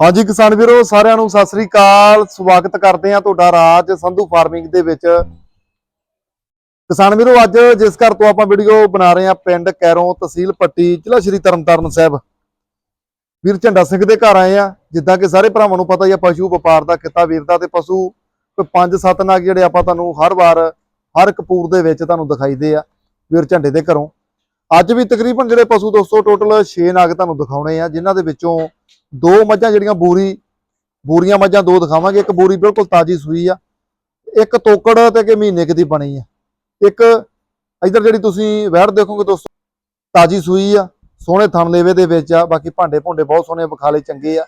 ਹਾਂਜੀ ਕਿਸਾਨ ਵੀਰੋ, ਸਾਰਿਆਂ ਨੂੰ ਸਤਿ ਸ੍ਰੀ ਅਕਾਲ। ਸਵਾਗਤ ਕਰਦੇ ਆ ਤੁਹਾਡਾ ਰਾਜ ਸੰਧੂ ਫਾਰਮਿੰਗ ਦੇ ਵਿੱਚ। ਕਿਸਾਨ ਵੀਰੋ, ਅੱਜ ਜਿਸ ਘਰ ਤੋਂ ਆਪਾਂ ਵੀਡੀਓ ਬਣਾ ਰਹੇ ਆ ਪਿੰਡ ਕੈਰੋਂ ਤਹਿਸੀਲ ਪੱਟੀ, ਜ਼ਿਲ੍ਹਾ ਸ਼੍ਰੀ ਤਰਨਤਾਰਨ ਸਾਹਿਬ। ਵੀਰ ਝੰਡਾ ਸਿੰਘ ਦੇ ਘਰ ਆਏ ਆ ਜਿੱਦਾਂ ਕਿ ਸਾਰੇ ਭਰਾਵਾਂ ਨੂੰ ਪਤਾ ਹੀ ਆ, ਪਸ਼ੂ ਵਪਾਰ ਦਾ ਕਿੱਤਾ ਵੀਰ ਦਾ ਤੇ ਪਸ਼ੂ ਕੋਈ ਪੰਜ, ਸੱਤ ਨਾਗ ਜਿਹੜੇ ਆਪਾਂ ਤੁਹਾਨੂੰ ਹਰ ਵਾਰ ਹਰ ਕਪੂਰ ਦੇ ਵਿੱਚ ਤੁਹਾਨੂੰ ਦਿਖਾਈਦੇ ਆ। ਵੀਰ ਝੰਡੇ ਦੇ ਘਰੋਂ। ਅੱਜ ਵੀ ਤਕਰੀਬਨ ਜਿਹੜੇ ਪਸ਼ੂ ਦੋਸਤੋ ਟੋਟਲ 6 ਨਾਗ ਤੁਹਾਨੂੰ ਦਿਖਾਉਣੇ ਆ, ਜਿਨ੍ਹਾਂ ਦੇ ਵਿੱਚੋਂ ਦੋ ਮੱਝਾਂ ਜਿਹੜੀਆਂ ਬੂਰੀ, ਬੂਰੀਆਂ ਮੱਝਾਂ ਦੋ ਦਿਖਾਵਾਂਗੇ। ਇੱਕ ਬੂਰੀ ਬਿਲਕੁਲ ਤਾਜੀ ਸੂਈ ਆ, ਇੱਕ ਤੋਕੜ ਤੇ ਕਿ ਮਹੀਨੇ ਕਿ ਦੀ ਬਣੀ ਆ। ਇੱਕ ਇਧਰ ਜਿਹੜੀ ਤੁਸੀਂ ਵਹਿੜ ਦੇਖੋਗੇ ਦੋਸਤੋ, ਤਾਜੀ ਸੂਈ ਆ, ਸੋਹਣੇ ਥਣ ਲੇਵੇ ਦੇ ਵਿੱਚ ਆ, ਬਾਕੀ ਭਾਂਡੇ ਭੁੰਡੇ ਬਹੁਤ ਸੋਹਣੇ ਵਿਖਾਲੇ ਚੰਗੇ ਆ।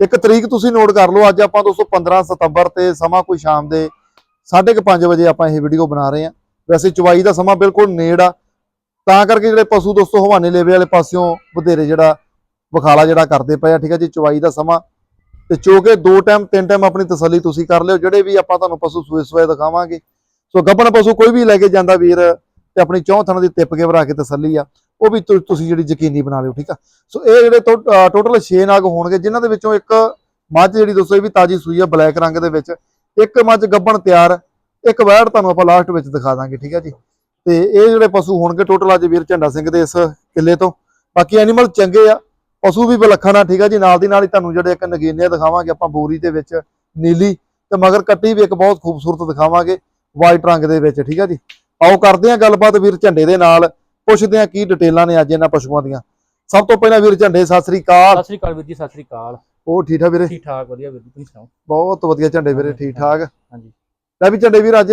ਇੱਕ ਤਰੀਕ ਤੁਸੀਂ ਨੋਟ ਕਰ ਲਓ, ਅੱਜ ਆਪਾਂ ਦੋਸਤੋ 15 ਸਤੰਬਰ ਤੇ ਸਮਾਂ ਕੋਈ ਸ਼ਾਮ ਦੇ 5:30 ਵਜੇ ਆਪਾਂ ਇਹ ਵੀਡੀਓ ਬਣਾ ਰਹੇ ਆ। ਵੈਸੇ ਚਵਾਈ ਦਾ ਸਮਾਂ ਬਿਲਕੁਲ ਨੇੜ ਆ ਤਾਂ ਕਰਕੇ ਜਿਹੜੇ ਪਸ਼ੂ ਦੋਸਤੋ ਹਵਾਨੇ ਲੇਵੇ ਵਾਲੇ ਪਾਸਿਓਂ ਵਧੇਰੇ ਜਿਹੜਾ ਵਿਖਾਲਾ ਜਿਹੜਾ ਕਰਦੇ ਪਏ ਆ, ਠੀਕ ਹੈ ਜੀ ਚਵਾਈ ਦਾ ਸਮਾਂ। ਤੇ ਚੋ ਕੇ ਦੋ ਟਾਈਮ, ਤਿੰਨ ਟਾਈਮ ਆਪਣੀ ਤਸੱਲੀ ਤੁਸੀਂ ਕਰ ਲਿਓ, ਜਿਹੜੇ ਵੀ ਆਪਾਂ ਤੁਹਾਨੂੰ ਪਸ਼ੂ ਸੂਏ ਸੂਏ ਦਿਖਾਵਾਂਗੇ। ਸੋ ਗੱਭਣ ਪਸ਼ੂ ਕੋਈ ਵੀ ਲੈ ਕੇ ਜਾਂਦਾ ਵੀਰ ਤੇ ਆਪਣੀ ਚੌਂ ਥਣ ਦੀ ਟਿੱਪ ਕੇ ਭਰਾ ਕੇ ਤਸੱਲੀ ਆ, ਉਹ ਵੀ ਤੁਸੀਂ ਜਿਹੜੀ ਯਕੀਨੀ ਬਣਾ ਲਿਓ, ਠੀਕ ਆ। ਸੋ ਇਹ ਜਿਹੜੇ ਟੋਟਲ 6 ਨਾਗ ਹੋਣਗੇ, ਜਿਨ੍ਹਾਂ ਦੇ ਵਿੱਚੋਂ ਇੱਕ ਮੱਝ ਜਿਹੜੀ ਦੋਸਤੋ ਇਹ ਵੀ ਤਾਜੀ ਸੂਈ ਆ, ਬਲੈਕ ਰੰਗ ਦੇ ਵਿੱਚ। ਇੱਕ ਮੱਝ ਗੱਭਣ ਤਿਆਰ, ਇੱਕ ਵੈੜ ਤੁਹਾਨੂੰ ਆਪਾਂ ਲਾਸਟ ਵਿੱਚ ਦਿਖਾ ਦਾਂਗੇ, ਠੀਕ ਆ ਜੀ। ਤੇ ਇਹ ਜਿਹੜੇ ਪਸ਼ੂ ਹੋਣਗੇ ਟੋਟਲ ਅੱਜ ਵੀਰ ਝੰਡਾ ਸਿੰਘ ਦੇ ਇਸ ਕਿੱਲੇ ਤੋਂ। ਬਾਕੀ ਐਨੀਮਲ ਚੰਗੇ ਆ। ਪਸ਼ੂ ਵੀ ਵਿਲੱਖਣ ਆ ਠੀਕ ਆ ਜੀ। ਨਾਲ ਦੀ ਨਾਲ ਹੀ ਤੁਹਾਨੂੰ ਜਿਹੜੇ ਇੱਕ ਨਗੀਨੇ ਦਿਖਾਵਾਂਗੇ ਆਪਾਂ ਬੋਰੀ ਦੇ ਵਿੱਚ ਨੀਲੀ। ਤੇ ਮਗਰ ਕੱਟੀ ਵੀ ਇੱਕ ਬਹੁਤ ਖੂਬਸੂਰਤ ਦਿਖਾਵਾਂਗੇ ਵਾਈਟ ਰੰਗ ਦੇ ਵਿੱਚ ਠੀਕ ਆ ਜੀ। ਆਓ ਕਰਦੇ ਆ ਗੱਲਬਾਤ ਵੀਰ ਝੰਡੇ ਦੇ ਨਾਲ। ਪੁੱਛਦੇ ਆ ਕੀ ਡਿਟੇਲਾਂ ਨੇ ਅੱਜ ਇਹਨਾਂ ਪਸ਼ੂਆਂ ਦੀਆਂ। ਸਭ ਤੋਂ ਪਹਿਲਾਂ ਵੀਰ ਝੰਡੇ ਸਤਿ ਸ੍ਰੀ ਅਕਾਲ। ਸਤਿ ਸ੍ਰੀ ਅਕਾਲ ਵੀਰ ਜੀ ਸਤਿ ਸ੍ਰੀ ਅਕਾਲ। ਉਹ ਠੀਕ ਠਾਕ ਵੀਰੇ? ਠੀਕ ਠਾਕ ਵਧੀਆ ਵੀਰ ਜੀ ਤੁਸੀਂ ਸੁਣਾਓ? ਬਹੁਤ ਵਧੀਆ ਝੰਡੇ ਵੀਰੇ ਠੀਕ ਠਾਕ। ਹਾਂਜੀ। ਲੈ ਵੀ ਝੰਡੇ ਵੀਰ ਅੱਜ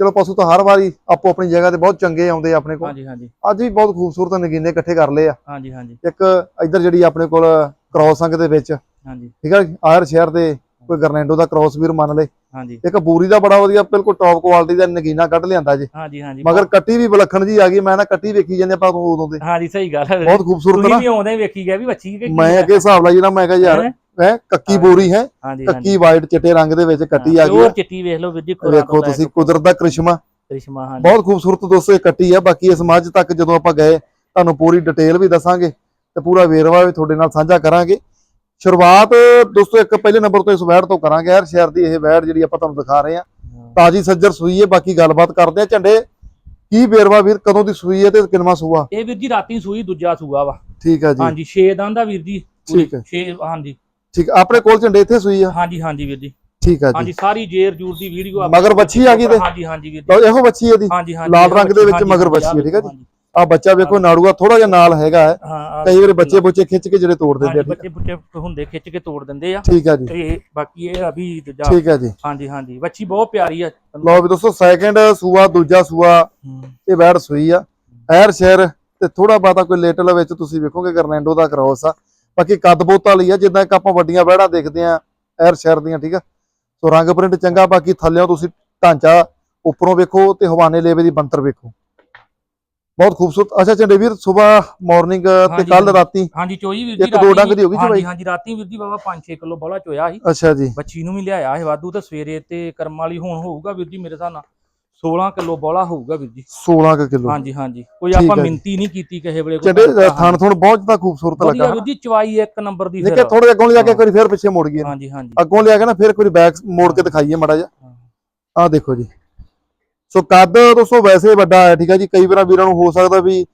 ਚਲੋ ਪਸ਼ੂ ਤਾਂ ਹਰ ਵਾਰੀ ਆਪੋ ਆਪਣੀ ਜਗ੍ਹਾ ਤੇ ਬਹੁਤ ਚੰਗੇ ਆਉਂਦੇ ਆ ਆਪਣੇ ਕੋਲ। ਹਾਂਜੀ ਹਾਂਜੀ। ਅੱਜ ਵੀ ਬਹੁਤ ਖੂਬਸੂਰਤ ਨਗੀਨੇ ਇਕੱਠੇ ਕਰ ਲਏ ਆ। ਹਾਂਜੀ ਹਾਂਜੀ। ਇੱਕ ਇੱਧਰ ਜਿਹੜੀ ਆਪਣੇ ਕੋਲ ਕ੍ਰੋਸ ਅੰਗ ਦੇ ਵਿੱਚ ਹਾਂਜੀ। ਠੀਕ ਹੈ ਆਇਰ ਸ਼ਹਿਰ ਦੇ ਕੋਈ ਗਰਨੈਂਡੋ ਦਾ ਕ੍ਰੋਸ ਵੀਰ ਮੰਨ ਲਏ। ਹਾਂਜੀ। ਇੱਕ ਬੂਰੀ ਦਾ ਬੜਾ ਵਧੀਆ ਬਿਲਕੁਲ ਟੌਪ ਕੁਆਲਿਟੀ ਦਾ ਨਗੀਨਾ ਕੱਢ ਲਿਆਂਦਾ ਜੀ। ਹਾਂਜੀ ਹਾਂਜੀ। ਮਗਰ ਕੱਟੀ ਵੀ ਵਿਲੱਖਣ ਜੀ ਆ ਗਈ ਮੈਂ ਨਾ ਕੱਟੀ ਵੇਖੀ ਜਾਂਦੇ ਆਪਾਂ ਉਦੋਂ ਦੇ। ਹਾਂਜੀ ਸਹੀ ਗੱਲ ਹੈ। ਬਹੁਤ ਖੂਬਸੂਰਤ ਤੁਸੀਂ ਨਾ। ਵੀ ਆਉਂਦੇ ਵੇਖੀ ਗਿਆ ਵੀ ਵੱਛੀ ਕਿ ਮੈਂ। ਅੱਗੇ ਹਿਸਾਬ ਲਾਈ ਨਾ ਮੈਂ ਕਿਹਾ ਯਾਰ ਹੈਂ? ਹੈ ਕੱਕੀ ਬੋਰੀ ਹੈ ਹਾਂਜੀ ਕੱਕੀ ਵਾਈਟ ਚਿੱਟੇ ਰੰਗ ਦੇ ਵਿੱਚ ਕੱਟੀ ਆ ਗਈ ਹੋਰ ਆ। ਚਿੱਟੀ ਵੇਖ ਲਓ ਵੀਰ ਜੀ ਵੇਖੋ ਤੁਸੀਂ ਕੁਦਰਤ ਦਾ ਕ੍ਰਿਸ਼ਮਾ। ਕ੍ਰਿਸ਼ਮਾ ਹਾਂਜੀ। ਬਹੁਤ ਖੂਬਸੂਰਤ ਦੋਸਤੋ ਇਹ ਕੱਟੀ ਆ ਬਾਕੀ ਇਸ ਮੱਝ ਤੱਕ ਜਦੋਂ ਆਪਾਂ ਗਏ ਤੁਹਾਨੂੰ ਪੂਰੀ ਡਿਟੇਲ ਵੀ ਦੱਸਾਂਗੇ ਤੇ ਪੂਰਾ ਵੇਰਵਾ ਵੀ ਤੁਹਾਡੇ ਨਾਲ ਸਾਂਝਾ ਕਰਾਂਗੇ। ਸ਼ੁਰੂਆਤ ਦੋਸਤੋ ਇੱਕ ਪਹਿਲੇ ਨੰਬਰ ਤੋਂ ਇਸ ਵੈੜ ਤੋਂ ਕਰਾਂਗੇ ਯਾਰ ਸ਼ਹਿਰ ਦੀ ਇਹ ਵੈੜ ਜਿਹੜੀ ਆਪਾਂ ਤੁਹਾਨੂੰ ਦਿਖਾ ਰਹੇ ਆ ਹਾਂ। ਤਾਜੀ ਸੱਜਰ ਸੂਈ ਹੈ ਬਾਕੀ ਗੱਲਬਾਤ ਕਰਦੇ ਆ ਝੰਡੇ ਕੀ ਵੇਰਵਾ ਵੀਰ ਕਦੋਂ ਦੀ ਸੂਈ ਹੈ ਤੇ ਕਿੰਨਵਾਂ ਸੂਆ? ਇਹ ਵੀਰ ਜੀ ਰਾਤੀ ਸੂਈ ਦੂਜਾ ਸੂਆ ਵਾ। ਠੀਕ ਹੈ ਜੀ। ਹਾਂਜੀ 6 ਦੰਦ ਦਾ ਵੀਰ ਜੀ ਠੀਕ ਹੈ। 6 ਹਾਂਜੀ। ਠੀਕ ਆਪਣੇ ਕੋਲ ਝੰਡੇ ਇੱਥੇ ਸੂਈ ਆ? ਹਾਂਜੀ ਹਾਂਜੀ ਵੀਰ ਜੀ। ਠੀਕ ਹੈ ਜੀ। ਹਾਂਜੀ ਸਾਰੀ ਜੇਰ ਜੂਰ ਦੀ ਵੀਡੀਓ ਮਗਰ ਵੱਛੀ ਆ ਗਈ ਤੇ? ਹਾਂਜੀ ਹਾਂਜੀ ਵੀਰ ਜੀ। ਇਹੋ ਬੱਚੀ ਇਹਦੀ। ਹਾਂਜੀ ਹਾਂਜੀ ਲਾਲ ਰੰਗ ਦੇ ਵਿੱਚ ਮਗਰ ਵੱਛੀ ਹੈ, ਠੀਕ ਹੈ ਜੀ? ਆ ਬੱਚਾ ਵੇਖੋ ਨਾੜੂਆ ਥੋੜਾ ਜਿਹਾ ਨਾਲ ਹੈਗਾ ਹੈ। ਕਈ ਵਾਰ ਬੱਚੇ ਬੁੱਚੇ ਖਿੱਚ ਕੇ ਜਿਹੜੇ ਤੋੜ ਦਿੰਦੇ ਆ ਬੱਚੇ ਬੁੱਚੇ ਹੁੰਦੇ ਖਿੱਚ ਕੇ ਤੋੜ ਦਿੰਦੇ ਆ? ਠੀਕ ਹੈ ਜੀ। ਤੇ ਬਾਕੀ ਇਹ ਅਭੀ ਦੂਜਾ ਠੀਕ ਹੈ ਜੀ। ਹਾਂਜੀ ਹਾਂਜੀ ਵੱਛੀ ਬਹੁਤ ਪਿਆਰੀ ਆ। ਲਓ ਵੀ ਦੋਸਤੋ ਸੈਕਿੰਡ ਸੂਆ ਦੂਜਾ ਸੂਆ। ਇਹ ਵੈੜ ਸੂਈ ਆ। ਐਰ ਸ਼ਹਿਰ ਤੇ ਥੋੜਾ ਬਾਤਾ ਕੋਈ ਲੇਟਲ ਵਿੱਚ ਤੁਸੀਂ ਵੇਖੋਗੇ ਗਰਨੈਂਡੋ ਦਾ ਕ੍ਰੋਸ ਆ। ਬਾਕੀ ਕੱਦ ਬੋਤ ਵਾਲੀ ਆ ਜਿੱਦਾਂ ਇੱਕ ਆਪਾਂ ਵੱਡੀਆਂ ਵੈੜਾਂ ਦੇਖਦੇ ਆ ਐਰ ਸ਼ਹਿਰ ਦੀਆਂ ਠੀਕ ਆ? ਸੋ ਰੰਗ ਪ੍ਰਿੰਟ ਚੰਗਾ ਬਾਕੀ ਥੱਲਿਓਂ ਤੁਸੀਂ ਢਾਂਚਾ ਉੱਪਰੋਂ ਵੇਖੋ ਤੇ ਹਵਾਨੇ ਲੇਵੇ ਦੀ ਬੰਤਰ ਵੇਖੋ। ਬਹੁਤ ਖੂਬਸੂਰਤ। ਅੱਛਾ ਚੰਡੇ ਵੀਰ ਸਵੇਰ ਮਾਰਨਿੰਗ ਤੇ ਕੱਲ। ਰਾਤੀ ਹਾਂਜੀ ਚੋਈ ਵੀਰ ਜੀ ਇੱਕ ਦੋ ਡੰਗ ਦੀ ਹੋ ਗਈ ਜੀ ਹਾਂਜੀ ਰਾਤੀ ਵੀਰ ਜੀ ਬਾਬਾ 5-6 ਕਿਲੋ ਬੋਲਾ ਚੋਇਆ ਸੀ। ਅੱਛਾ ਜੀ। ਬੱਚੀ ਨੂੰ ਵੀ ਲਿਆਇਆ ਸੀ ਵਾਧੂ ਤੇ ਸਵੇਰੇ ਤੇ ਕਰਮ ਵਾਲੀ ਹੁਣ ਹੋਊਗਾ ਵੀਰ ਜੀ ਮੇਰੇ ਹਿਸਾਬ ਨਾਲ। 16 ਕਿਲੋ ਬੋਲਾ ਹੋਊਗਾ ਵੀਰ ਜੀ। 16 ਕੁ ਕਿਲੋ। ਹਾਂਜੀ ਹਾਂਜੀ। ਕੋਈ ਆਪਾਂ ਜੀ। ਮਿੰਤੀ ਨਹੀਂ ਕੀਤੀ ਕਿਸੇ ਵੇਲੇ ਕੋਈ ਥਣ ਥਣ ਬਹੁਤ ਤਾਂ ਖੂਬਸੂਰਤ ਵਧੀਆ ਲੱਗਾ। ਵੀਰ ਜੀ ਚਵਾਈ ਇੱਕ ਨੰਬਰ ਦੀ ਫਿਰ। ਥੋੜੇ ਜਿਹਾ ਅੱਗੋਂ ਲਿਆ ਕੇ ਵਾਰੀ ਫੇਰ ਪਿੱਛੇ ਮੁੜ ਗਈ। ਹਾਂਜੀ ਹਾਂਜੀ। ਅੱਗੋਂ ਲਿਆ ਕੇ ਨਾ ਫਿਰ ਕੋਈ ਬੈਕ ਮੋੜ ਕੇ ਦਿਖਾਈਏ ਮੜਾ ਜਾ। ਆਹ ਦੇਖੋ ਜੀ। ਸੋ ਕੱਦ ਦੋਸਤੋ ਵੈਸੇ ਵੱਡਾ ਹੈ ਠੀਕ ਹੈ ਜੀ। ਕਈ ਵਾਰ ਵੀਰਾਂ ਨੂੰ ਹੋ ਸਕਦਾ ਵੀ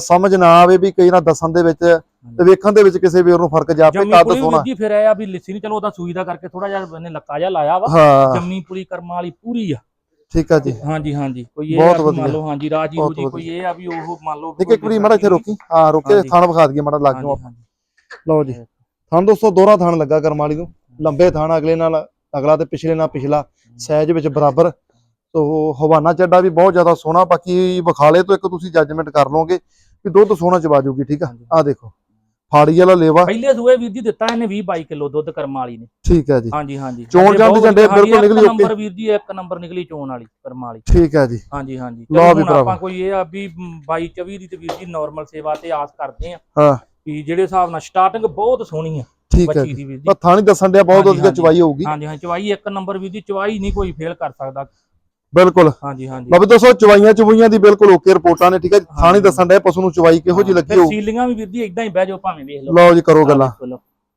ਸਮਝ ਨਾ ਆਵੇ ਵੀ ਕਈ ਨਾ ਦੱਸਣ ਦੇ ਵਿੱਚ ਤੇ ਵੇਖਣ ਦੇ ਵਿੱਚ ਕਿਸੇ ਵੀਰ ਨੂੰ ਫ਼ਰਕ ਜਾਪੇ ਜੰਮੀ ਕੱਦ ਵੀਰ ਜੀ ਫਿਰ ਇਹ ਆ ਵੀ ਲਿੱਸੀ ਨਹੀਂ ਚਲੋ ਉਹਦਾ ਸੂਈ ਦਾ ਕਰਕੇ ਥੋੜਾ ਜਿਹਾ ਇਹਨੇ ਲੱਕਾ ਜਿਹਾ ਲਾਇਆ ਵਾ। ਜੰਮੀ ਪੁਲੀ ਕਰਮ ਵਾਲੀ ਪੂਰੀ ਆ। ਠੀਕ ਹੈ ਜੀ। ਹਾਂਜੀ ਹਾਂਜੀ। ਕੋਈ ਇਹ ਬਹੁਤ ਆ। ਮੰਨ ਲਓ ਹਾਂਜੀ ਰਾਜੀ ਬਹੁਤ ਰੂਜੀ ਕੋਈ ਇਹ ਆ ਵੀ ਉਹ ਮੰਨ ਲਓ ਦੇਖੇ ਇੱਕ ਵਾਰੀ ਮੜਾ ਇੱਥੇ ਰੋਕੀ। ਹਾਂ ਰੋਕੇ। ਥਣ ਵਿਖਾ ਦਈਏ ਮੜਾ ਲੱਗ ਜਾਓ। ਲਓ ਜੀ। ਥਣ ਦੋਸਤੋ ਦੋਹਰਾ ਥਣ ਲੱਗਾ ਕਰਮ ਵਾਲੀ ਨੂੰ। ਲੰਬੇ ਥਣ ਅਗਲੇ ਨਾਲ ਅਗਲਾ ਤੇ ਪਿਛਲੇ ਨਾਲ ਪਿਛਲਾ। ਸਾਈਜ਼ ਵਿੱਚ ਬਰਾਬਰ। ਤੋ ਹਵਾਨਾ ਚੱਡਾ ਵੀ ਬਹੁਤ ਜ਼ਿਆਦਾ ਸੋਹਣਾ। ਬਾਕੀ ਵਿਖਾਲੇ ਤੋਂ ਇੱਕ ਤੁਸੀਂ ਜੱਜਮੈਂਟ ਕਰ ਲਓਗੇ ਵੀ ਦੁੱਧ ਸੋਹਣਾ ਚਵਾ ਜੂਗੀ ਠੀਕ ਆ? ਆ ਦੇਖੋ। ਫਾੜੀ ਵਾਲਾ ਲੇਵਾ। ਪਹਿਲੇ ਸੂਏ ਵੀਰ ਜੀ ਦਿੱਤਾ ਇਹਨੇ 20 22 ਕਿਲੋ ਦੁੱਧ ਕਰਮ ਵਾਲੀ ਨੇ। ਠੀਕ ਹੈ ਜੀ। ਹਾਂਜੀ ਹਾਂਜੀ। ਚੋਣ ਜਾਂਦੀ ਝੰਡੇ ਬਿਲਕੁਲ ਨਿਕਲੀ ਨੰਬਰ ਓਕੇ। ਵੀਰ ਜੀ ਇੱਕ ਨੰਬਰ ਨਿਕਲੀ ਚੋਣ ਵਾਲੀ ਕਰਮ ਵਾਲੀ। ਠੀਕ ਹੈ ਜੀ। ਹਾਂਜੀ ਹਾਂਜੀ। ਲਓ ਵੀ। ਆਪਾਂ ਕੋਈ ਇਹ ਆ ਵੀ 22 24 ਦੀ ਤੇ ਵੀਰ ਜੀ ਨਾਰਮਲ ਸੇਵਾ ਤੇ ਆਸ ਕਰਦੇ ਆ ਹਾਂ। ਵੀ ਜਿਹੜੇ ਹਿਸਾਬ ਨਾਲ ਸਟਾਰਟਿੰਗ ਬਹੁਤ ਸੋਹਣੀ ਆ ਠੀਕ ਹੈ ਜੀ। ਥਾਣੀ ਦੱਸਣ ਡਿਆ ਬਹੁਤ ਹਾਂਜੀ। ਚਵਾਈ ਹੋਊਗੀ। ਹਾਂਜੀ ਹਾਂ ਚਵਾਈ ਇੱਕ ਨੰਬਰ ਵੀਰ ਜੀ ਚਵਾਈ ਨਹੀਂ ਕੋਈ ਫੇਲ ਕਰ ਸਕਦਾ। ਬਿਲਕੁਲ। ਹਾਂਜੀ ਹਾਂਜੀ। ਬਾਬੇ ਦੋਸਤੋ ਚਵਾਈਆਂ ਚਵਾਈਆਂ ਦੀ ਬਿਲਕੁਲ ਓਕੇ ਰਿਪੋਰਟਾਂ ਨੇ ਠੀਕ ਹੈ ਥਾਣੀ। ਦੱਸਣ ਡਿਆ ਪਸ਼ੂ ਨੂੰ ਚਵਾਈ ਕਿਹੋ ਜੀ ਲੱਗੀ ਹੋਊ ਸੀਲਿੰਗਾਂ ਵੀ ਵੀਰ ਜੀ ਇਦਾਂ ਹੀ ਬਹਿ ਜਾਓ ਭਾਵੇਂ ਵੇਖ ਲਓ। ਲਓ ਜੀ ਕਰੋ ਗੱਲਾਂ।